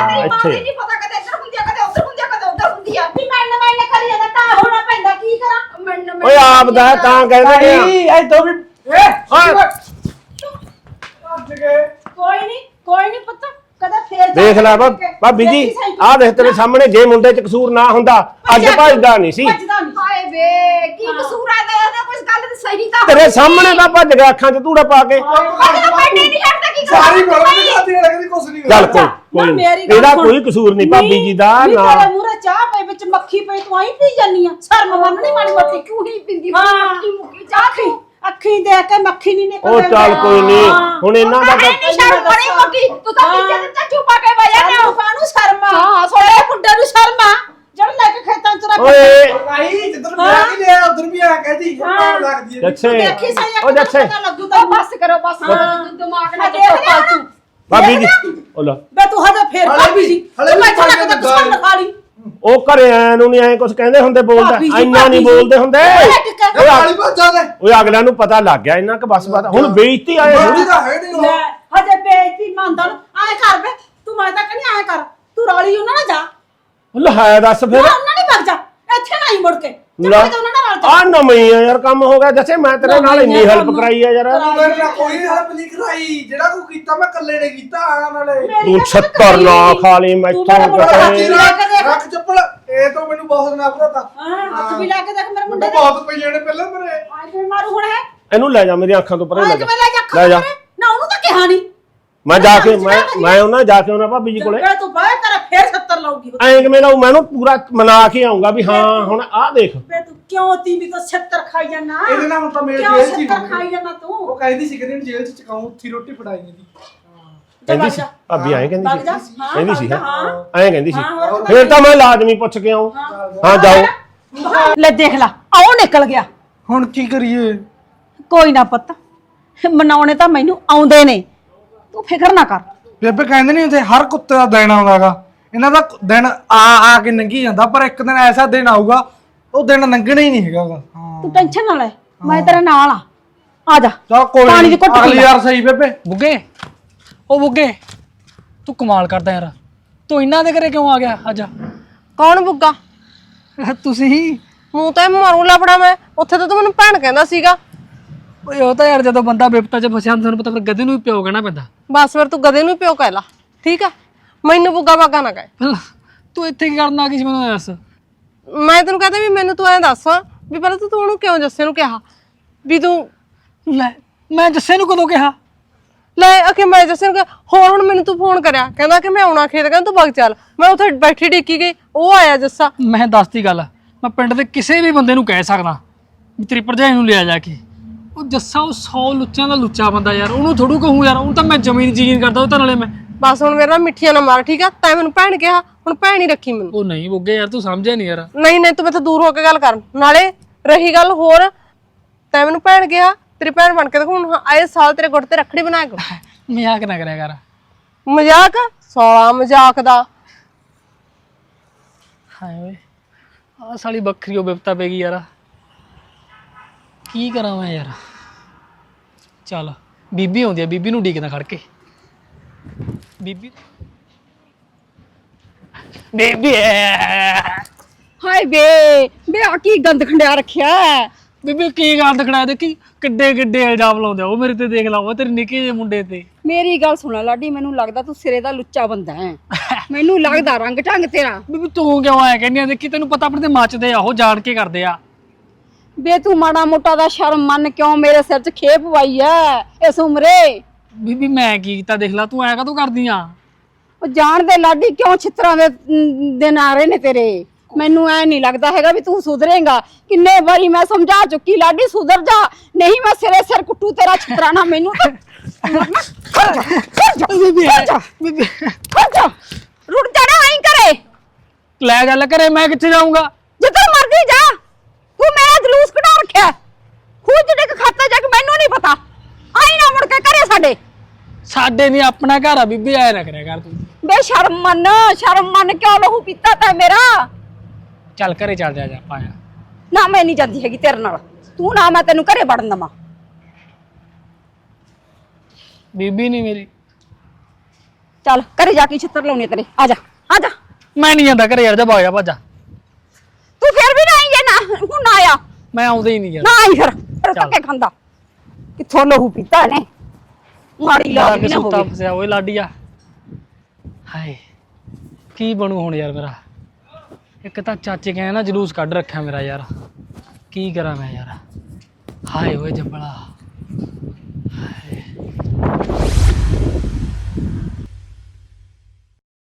ਤੇਰੀ ਮਾਂ ਇੱਥੇ। ਦੀ ਨਹੀਂ ਪਤਾ ਕਦੇ ਇੱਧਰ ਹੁੰਦੀ ਆ ਕਦੇ ਉੱਧਰ ਹੁੰਦੀ ਆ ਕਦੇ ਉੱਧਰ ਹੁੰਦੀ ਆ। ਵੀ ਮੈਂ ਮੈਂ ਕਰੀ ਜਾਂਦਾ ਤਾਂ ਹੋਣਾ ਪੈਂਦਾ ਕੀ ਕਰਾਂ? ਮੈਨੂੰ ਓਏ ਆਪ ਦਾ ਤਾਂ ਕਹਿੰਦੇ ਨੇ ਤਾੜੀ ਐਦੋਂ ਵੀ ਏ ਓਏ। ਭੱਜ ਗਏ। ਕੋਈ ਨਹੀਂ ਕੋਈ ਨਹੀਂ ਪੁੱਤ ਕਦਾ ਫੇਰ ਜਾ ਦੇਖ ਲੈ ਭਾ- ਭਾਬੀ ਜੀ ਆਹ ਦੇਖ ਤੇਰੇ ਸਾਹਮਣੇ ਜੇ ਮੁੰਡੇ 'ਚ ਕਸੂਰ ਨਾ ਹੁੰਦਾ ਅੱਜ ਭੱਜਦਾ ਨਹੀਂ ਸੀ। ਭੱਜਦਾ ਨਹੀਂ ਹਾਏ ਵੇ ਕੀ ਕਸੂਰ ਇਹਦਾ ਇਹਦਾ ਕੋਈ ਗੱਲ ਤੇ ਸਹੀ ਤਾਂ ਤੇਰੇ ਸਾਹਮਣੇ ਤਾਂ ਭੱਜ ਗਿਆ ਅੱਖਾਂ 'ਚ ਧੂੜਾ ਪਾ ਕੇ। ਤਾਂ ਮੈਂ ਨਹੀਂ ਛੱਡਦਾ ਕੀ ਕਰਾਂ। ਸਾਰੀ ਗੋਲ ਦੀ ਖਾਦੀ ਲੱਗਦੀ ਕੁਛ ਨਹੀਂ ਚੱਲ ਕੋਈ ਨਾ, ਕੋਈ ਨੀ। ਮੇਰੀ ਗੱਲ ਇਹਦਾ ਸੁਣ। ਕੋਈ ਕਸੂਰ ਨਹੀਂ ਭਾਬੀ ਜੀ ਦਾ ਨੀ ਨਾ। ਤੇਰੇ ਮੂਹਰੇ ਚਾਹ ਪਈ ਵਿੱਚ ਮੱਖੀ ਪਈ ਤੂੰ ਆਈ ਪੀ ਜਾਨੀ ਆ। ਸ਼ਰਮ ਮੰਨਣੀ ਮਾੜੀ ਮੋਟੀ ਕਿਉਂ ਹੀ ਪਿੰਦੀ ਹਾਂ। ਮੱਕੀ ਮੁੱਕੀ ਚਾਹ ਅੱਖੀ ਅੱਖੀ ਦੇਖ ਕੇ ਮੱਖੀ ਨਹੀਂ ਨਿਕਲਦੀ ਉਹ ਚੱਲ ਕੋਈ ਨਹੀਂ ਹੁਣ ਇਹਨਾਂ ਦਾ ਤਾਂ ਨਹੀਂ ਸ਼ਰਮ ਬੜੀ ਮੋਟੀ ਤੂੰ ਤਾਂ। ਪਿੱਛੇ ਤੇ ਚੁੱਪਾ ਕੇ ਬਹਿ ਜਾਂਦੇ ਸਾਨੂੰ ਸ਼ਰਮ ਆ। ਹਾਂ, ਸੋਲੇ ਮੁੰਡੇ ਨੂੰ ਸ਼ਰਮ ਆ। ਜਿਹੜਾ ਲੈ ਕੇ ਖੇਤਾਂ ਚ ਰੱਖ ਓਏ। ਨਹੀਂ ਜਿੱਦਣ ਵਿਆਹ ਨਹੀਂ ਲਿਆ ਉਧਰ ਵੀ ਆ ਕਹਦੀ ਹਾਂ। ਲੱਗਦੀ ਹੈ। ਜੱਸੇ ਦੇਖੀ ਸਹੀ ਉਹ ਜੱਸੇ ਪਤਾ ਲੱਗੂ ਉਹ ਤੈਨੂੰ ਬਸ ਕਰੋ ਬਸ। ਦਿਮਾਗ ਨਾਲ ਦੇਖ ਲਿਆ। ਚੱਪਾ ਨਾ? ਭਾਬੀ ਜੀ ਉਹ ਲੈ। ਬੇ ਤੂੰ ਹਜੇ ਫੇਰ ਹਲੇ ਭਾਬੀ ਵੀ- ਜੀ। ਹਲੇ ਤੂੰ ਵੀ ਇੱਥੇ ਲੱਗ ਪਾਣੀ ਕੇ ਕੁਛ ਦਾ ਖਾ ਲਈ। ਉਹ ਘਰੇ ਆਇਆਂ ਨੂੰ ਨਹੀਂ ਐ ਕੁਝ ਕਹਿੰਦੇ ਹੁੰਦੇ ਬੋਲਦਾ। ਭਾਬੀ ਜੀ, ਇੰਨਾ ਨਹੀਂ ਭਾਬੀ ਜੀ। ਬੋਲਦੇ ਹੁੰਦੇ। ਓਏ ਟਿੱਕਾ। ਓਏ ਆ- ਕਾਲੀ ਬਾਜਾ ਦੇ। ਓਏ ਅਗਲਿਆਂ ਨੂੰ ਪਤਾ ਲੱਗ ਗਿਆ ਇਹਨਾਂ ਕਿ ਬਸ ਬਸ ਹੁਣ ਬੇਇੱਜ਼ਤੀ ਆਏ ਬਾਜੀ ਦਾ ਹੈ ਨਹੀਂ ਲੈ ਉਹ ਹਜੇ ਬੇਇੱਜ਼ਤੀ ਮੰਨਦਾ ਨੂੰ। ਆਏ ਕਰ ਬੇ ਤੂੰ ਮੈਂ ਤਾਂ ਕਹਿੰਦੀ ਆਏ ਕਰ। ਤੂੰ ਰੌਲੀ ਉਹਨਾਂ ਨਾਲ ਜਾ। ਲਹਾਇਆ ਦੱਸ ਨਾ ਫਿਰ। ਉਹਨਾਂ ਨਹੀਂ ਵਗ ਜਾ। ਇੱਥੇ ਨਾ ਹੀ ਮੁੜ ਕੇ। ਉਹਨਾਂ ਨਾਲ ਜਾ ਆ ਨਵੀਂ ਆ ਯਾਰ ਕੰਮ ਹੋ ਗਿਆ। ਜੱਸੇ ਮੈਂ ਤੇਰੇ ਨਾਲ ਨਵੀਂ ਇੰਨੀ ਆ ਹੈਲਪ ਕੰਮ। ਕਰਾਈ ਆ ਯਾਰ। ਕੋਈ ਹੈਲਪ ਨਹੀਂ ਕਰਾਈ। ਜਿਹੜਾ ਕੋ ਕੀਤਾ ਮੈਂ ਇਕੱਲੇ ਨੇ ਕੀਤਾ ਆ ਨਾਲੇ ਮੇਰੀ ਤੂੰ ਤਾਂ ਛੱਤਰ ਨਾ ਖਾ ਲਈ ਤੂੰ ਮੈਥੋਂ ਮੇਰਾ ਮੁੰਡਾ ਕੇ ਦੇਖ। ਰੱਖ ਚੱਪਲ ਇਹ ਤਾਂ ਮੈਨੂੰ ਬਹੁਤ ਨਫ਼ਰਤ ਆ ਹਾਂ ਹੱਥ ਵੀ ਲਾ ਕੇ ਦੇਖ ਮੇਰੇ ਮੁੰਡੇ ਦੇ ਬਹੁਤ ਪਈਆਂ ਨੇ ਪਹਿਲਾਂ ਮੇਰੇ। ਆਏ ਕਿਵੇਂ ਮਾਰੂ ਹੁਣ ਹੈ। ਇਹਨੂੰ ਲੈ ਜਾ ਮੇਰੀ ਅੱਖਾਂ ਤੋਂ ਪਰੇ ਆਏ ਲੈ ਜਾ। ਕਿਵੇਂ ਲੈ ਜਾ ਲੈ ਜਾ। ਖਾ ਨਾ ਉਹਨੂੰ ਤਾਂ ਕਿਹਾ ਨਹੀਂ ਮੈਂ ਜਾ ਕੇ ਮੈਂ ਮੈਂ ਉਹਨਾਂ ਜਾ ਕੇ ਉਹਨਾਂ ਭਾਬੀ ਜੀ ਕੋਲੇ। ਤੂੰ ਬਾਹਰ ਕਰ ਫੇਰ 70 ਲਾਉਗੀ ਐਂ ਕਿਵੇਂ ਲਾਉ ਮੈਂ ਉਹਨੂੰ ਪੂਰਾ ਮਨਾ ਕੇ ਆਉਂਗਾ ਵੀ ਹਾਂ ਹੁਣ ਆਹ ਦੇਖ। ਬੇ ਤੂੰ ਕਿਉਂ ਤੀਵੀ ਕੋ 70 ਖਾਈ ਜਾਣਾ ਇਹਦੇ ਨਾਲ ਹੁਣ ਤਾਂ ਮੇਰੇ ਕਿਉਂ ਜੇਲ੍ਹ ਚ ਹੀ 70 ਹੋਊਗੀ। ਖਾਈ ਜਾਣਾ ਤੂੰ? ਉਹ ਕਹਿੰਦੀ ਸੀ ਕਿ ਦਿਨ ਜੇਲ੍ਹ ਚ ਚਕਾਉਂ ਉੱਥੀ ਰੋਟੀ ਫੜਾਈ ਦੀ ਕਹਿੰਦੀ ਸੀ। ਭਾਬੀ ਐਂ ਕਹਿੰਦੀ ਵਗ ਜਾ। ਸੀ ਹਾਂ ਕਹਿੰਦੀ ਸੀ ਵਗ ਜਾ, ਹਾਂ। ਐਂ ਕਹਿੰਦੀ ਸੀ। ਹਾਂ, ਹੋਰ ਫੇਰ ਤਾਂ ਮੈਂ ਲਾਜ਼ਮੀ ਪੁੱਛ ਕੇ ਆਉਂ ਹਾਂ। ਜਾਓ। ਲੈ ਦੇਖ ਲਾ ਆਉ ਨਿਕਲ ਗਿਆ। ਹੁਣ ਕੀ ਕਰੀਏ? ਕੋਈ ਨਾ ਪੁੱਤ ਮਨਾਉਣੇ ਤਾਂ ਮੈਨੂੰ ਆਉਂਦੇ ਨੇ। ਤੂੰ ਫਿਕਰ ਨਾ ਕਰ। ਬੇਬੇ ਕਹਿੰਦੇ ਨਹੀਂ ਉੱਥੇ ਹਰ ਕੁੱਤੇ ਦਾ ਦਿਨ ਆਉਂਦਾਗਾ। ਇਹਨਾਂ ਦਾ ਦਿਨ ਆ ਆ ਕੇ ਲੰਘੀ ਜਾਂਦਾ ਪਰ ਇੱਕ ਦਿਨ ਐਸਾ ਦਿਨ ਆਊਗਾ ਉਹ ਦਿਨ ਲੰਘਣਾ ਹੀ ਨਹੀਂ ਹੈਗਾਗਾ। ਹਾਂ। ਤੂੰ ਟੈਨਸ਼ਨ ਨਾ ਲੈ ਮੈਂ ਤੇਰੇ ਨਾਲ ਆ। ਆ ਜਾ ਚਲ ਕੋਈ ਪਾਣੀ ਦੀ ਨੀ, ਘੁੱਟ ਪੀ ਅਗਲੀ ਲੈ। ਵਾਰ ਸਹੀ ਬੇਬੇ। ਬੁੱਗੇ ਉਹ ਬੁੱਗੇ ਤੂੰ ਕਮਾਲ ਕਰਦਾ ਯਾਰ। ਤੂੰ ਇਹਨਾਂ ਦੇ ਘਰੇ ਕਿਉਂ ਆ ਗਿਆ? ਅੱਜ ਕੌਣ ਬੁੱਗਾ? ਤੁਸੀਂ ਮੂੰਹ ਤੇ ਮਾਰੂ ਲਫੜਾ ਮੈਂ। ਉੱਥੇ ਤਾਂ ਤੂੰ ਮੈਨੂੰ ਭੈਣ ਕਹਿੰਦਾ ਸੀਗਾ। ਓਏ ਉਹ ਤਾਂ ਯਾਰ ਜਦੋਂ ਬੰਦਾ ਬਿਪਤਾ 'ਚ ਫਸਿਆ ਹੁੰਦਾ ਤੁਹਾਨੂੰ ਪਤਾ ਫਿਰ ਗਧੇ ਨੂੰ ਵੀ ਪਿਓ ਕਹਿਣਾ ਪੈਂਦਾ। ਬਸ ਫਿਰ ਤੂੰ ਗਧੇ ਨੂੰ ਪਿਓ ਕਹਿ ਲਾ ਠੀਕ ਆ? ਮੈਨੂੰ ਬੁੱਗਾ ਬਾਗਾ ਨਾ ਕਹਿ। ਪਹਿਲਾਂ ਤੂੰ ਇੱਥੇ ਕੀ ਕਰਨ ਆ ਗਈ ਸੀ ਮੈਨੂੰ ਦੱਸ। ਮੈਂ ਤੈਨੂੰ ਕਹਤਾ ਵੀ ਮੈਨੂੰ ਤੂੰ ਐਂ ਦੱਸ ਵੀ ਪਹਿਲਾਂ ਤੂੰ ਉਹਨੂੰ ਕਿਉਂ ਜੱਸੇ ਨੂੰ ਕਿਹਾ? ਵੀ ਤੂੰ ਲੈ ਮੈਂ ਜੱਸੇ ਨੂੰ ਕਦੋਂ ਕਿਹਾ? ਲੈ ਅਕੇ ਮੈਂ ਜੱਸੇ ਨੂੰ ਕਿਹਾ ਹੋਰ ਹੁਣ ਮੈਨੂੰ ਤੂੰ ਫੋਨ ਕਰਿਆ ਕਹਿੰਦਾ ਕਿ ਮੈਂ ਆਉਣਾ ਖੇਤ ਕਹਿੰਦਾ ਤੂੰ ਵਗ ਚੱਲ ਮੈਂ ਉੱਥੇ ਬੈਠੀ ਡਿੱਕੀ ਗਈ ਉਹ ਆਇਆ ਜੱਸਾ। ਮੈਂ ਦੱਸਤੀ ਗੱਲ ਮੈਂ ਪਿੰਡ ਦੇ ਕਿਸੇ ਵੀ ਬੰਦੇ ਨੂੰ ਕਹਿ ਸਕਦਾ ਵੀ ਤੇਰੀ ਭਰਜਾਈ ਨੂੰ ਲਿਆ ਜਾ ਕੇ। ਉਹ ਜੱਸਾ ਉਹ 100 ਲੁੱਚਾਂ ਦਾ ਲੁੱਚਾ ਬੰਦਾ ਯਾਰ ਉਹਨੂੰ ਥੋੜੂ ਕਹੂੰ ਯਾਰ ਉਹਨੂੰ ਤਾਂ ਮੈਂ ਜ਼ਮੀਨ ਯਕੀਨ ਕਰਦਾ ਉਹ ਤਾਂ ਨਾਲੇ ਮੈਂ। ਬਸ ਹੁਣ ਮੇਰੇ ਨਾਲ ਮਿੱਠੀਆਂ ਨਾ ਮਾਰ ਠੀਕ ਆ? ਤੈਂ ਮੈਨੂੰ ਭੈਣ ਕਿਹਾ ਹੁਣ ਭੈਣ ਹੀ ਰੱਖੀ ਮੈਨੂੰ। ਉਹ ਨਹੀਂ ਬੁੱਗੇ ਯਾਰ ਤੂੰ ਸਮਝਿਆ ਨਹੀਂ ਯਾਰ। ਨਹੀਂ ਨਹੀਂ ਤੂੰ ਮੈਥੋਂ ਦੂਰ ਹੋ ਕੇ ਗੱਲ ਕਰ। ਨਾਲੇ ਰਹੀ ਗੱਲ ਹੋਰ ਤੈਂ ਮੈਨੂੰ ਭੈਣ ਕਿਹਾ ਤੇਰੀ ਭੈਣ ਬਣ ਕੇ ਦੇਖੋ ਹੁਣ ਆਏ ਸਾਲ ਤੇਰੇ ਗੁੱਟ ਤੇ ਰੱਖੜੀ ਬਣਾ ਕੇ। ਮਜ਼ਾਕ ਨਾ ਕਰਿਆ ਕਰ। ਮਜ਼ਾਕ? ਸੋਲਾ ਮਜ਼ਾਕ ਦਾ। ਹਾਏ ਓਏ ਆਹ ਸਾਲੀ ਬੱਕਰੀ ਉਹ ਬਿਪਤਾ ਪੈ ਗਈ ਯਾਰ। ਕੀ ਕਰਾਂ ਮੈਂ ਯਾਰ? ਚੱਲ ਬੀਬੀ ਆਉਂਦੀ ਆ ਬੀਬੀ ਨੂੰ ਡੀਕਦਾ ਖੜ ਕੇ। ਬੀਬੀ ਬੀਬੀ ਹਾਏ ਵੇ ਬੇ ਆ ਕੀ ਗੰਦ ਖੰਡਿਆ ਰੱਖਿਆ ਹੈ? ਬੀਬੀ ਕੀ ਗੰਦ ਖੜਾ ਦੇਖੀ ਕਿੱਡੇ ਕਿੱਡੇ ਇਲਜ਼ਾਮ ਲਾਉਂਦੇ ਆ। ਉਹ ਮੇਰੇ ਤੇ ਦੇਖ ਲਾ ਉਹ ਤੇਰੇ ਨਿੱਕੇ ਜਿਹੇ ਮੁੰਡੇ ਤੇ। ਮੇਰੀ ਗੱਲ ਸੁਣ ਲਾਡੀ ਮੈਨੂੰ ਲੱਗਦਾ ਤੂੰ ਸਿਰੇ ਦਾ ਲੁੱਚਾ ਬੰਦਾ ਹੈ। ਮੈਨੂੰ ਲੱਗਦਾ ਰੰਗ ਢੰਗ ਤੇਰਾ। ਬੀਬੀ ਤੂੰ ਕਿਉਂ ਆਇਆ ਕਹਿੰਦੀ ਆ? ਦੇਖੀ ਤੈਨੂੰ ਪਤਾ ਆਪਣੇ ਤੇ ਮੱਚਦੇ ਆ ਉਹ ਜਾਣ ਕੇ ਕਰਦੇ ਆ। ਬੇ ਤੂੰ ਮਾੜਾ ਮੋਟਾ ਦਾ ਸ਼ਰਮ ਮੰਨ ਕਿਉਂ ਮੇਰੇ ਸਿਰ 'ਚ ਖੇਪ ਪਵਾਈ ਐ ਇਸ ਉਮਰੇ? ਬੀਬੀ ਮੈਂ ਕੀ ਕੀਤਾ ਦੇਖ ਲਾ ਤੂੰ ਐ ਕਦੋਂ ਕਰਦੀ ਆ? ਉਹ ਜਾਣ ਦੇ ਲਾਡੀ ਕਿਉਂ ਛਿੱਤਰਾਂ ਦੇ ਅਮ, ਦਿਨ ਆ ਰਹੇ ਨੇ ਤੇਰੇ? ਮੈਨੂੰ ਐ ਨਹੀਂ ਲੱਗਦਾ ਹੈਗਾ ਵੀ ਤੂੰ ਸੁਧਰੇਂਗਾ। ਕਿੰਨੇ ਵਾਰੀ ਮੈਂ ਸਮਝਾ ਚੁੱਕੀ ਲਾਡੀ ਸੁਧਰ ਜਾ। ਨਹੀਂ ਮੈਂ ਸਿਰੇ ਸਿਰ ਕੁੱਟੂ ਤੇਰਾ ਛਿੱਤਰਾ ਨਾ ਮੈਨੂੰ ਤਾਂ ਬੀਬੀ ਬੀਬੀ ਖਰਚਾ ਰੁੜ ਜਾਣਾ ਐਂ ਕਰੇ। ਲੈ ਗੱਲ ਕਰੇ ਮੈਂ ਕਿੱਥੇ ਜਾਊਂਗਾ? ਜਿੱਧਰ ਮਰਜ਼ੀ ਜਾ। ਤੂੰ ਮੇਰਾ ਜਲੂਸ ਕਢਾ ਰੱਖਿਆ ਖੂਜ ਡਿੱਗ ਖਾਤਾ ਜਾ ਕੇ ਮੈਨੂੰ ਨਹੀਂ ਪਤਾ। ਆਈ ਨਾ ਮੁੜ ਕੇ ਘਰੇ ਸਾਡੇ। ਸਾਡੇ ਨਹੀਂ ਆਪਣਾ ਘਰ ਆ ਬੀਬੀ ਐ ਨਾ ਕਰਿਆ ਕਰ ਤੂੰ। ਬੇ ਸ਼ਰਮ ਮੰਨ ਸ਼ਰਮ ਮੰਨ ਕਿਉਂ ਲਹੂ ਪੀਤਾ ਤੈ ਮੇਰਾ। ਚੱਲ ਘਰੇ ਚੱਲ ਜਾ ਜਾ ਪਾਇਆ ਨਾ ਮੈਂ ਨਹੀਂ ਜਾਂਦੀ ਹੈਗੀ ਤੇਰੇ ਨਾਲ। ਤੂੰ ਨਾ ਮੈਂ ਤੈਨੂੰ ਘਰੇ ਵੜਨ ਦਵਾਂ। ਬੀਬੀ ਨਹੀਂ ਮੇਰੀ। ਚੱਲ ਘਰੇ ਜਾ ਕੇ ਛਿੱਤਰ ਲਾਉਣੇ ਤੇਰੇ। ਆ ਜਾ ਆ ਜਾ। ਮੈਂ ਨਹੀਂ ਜਾਂਦਾ ਘਰੇ ਯਾਰ ਜਾ ਭਾਗ ਜਾ ਭੱਜ ਜਾ। ਤੂੰ ਫਿਰ ਵੀ ਹੁਣ ਆਇਆ ਮੈਂ ਆਉਂਦਾ ਹੀ ਨਹੀਂ ਯਾਰ। ਨਾ ਹੀ ਫਿਰ ਫਿਰ ਖਾਂਦਾ। ਕਿੱਥੋਂ ਲਹੂ ਪੀਤਾ ਇਹਨੇ? ਮਾੜੀ ਲਾ ਕੇ ਸੁੱਤਾ ਫਸਿਆ ਓਏ ਲਾਡੀਆ ਹਾਏ ਕੀ ਬਣੂ ਹੁਣ ਯਾਰ ਮੇਰਾ? ਇੱਕ ਤਾਂ ਚਾਚੇ ਕਹਿੰਦੇ ਨਾ ਜਲੂਸ ਕੱਢ ਰੱਖਿਆ ਮੇਰਾ ਯਾਰ। ਕੀ ਕਰਾਂ ਮੈਂ ਯਾਰ? ਹਾਏ ਓਏ ਜੰਬਲਾ। ਹਾਏ।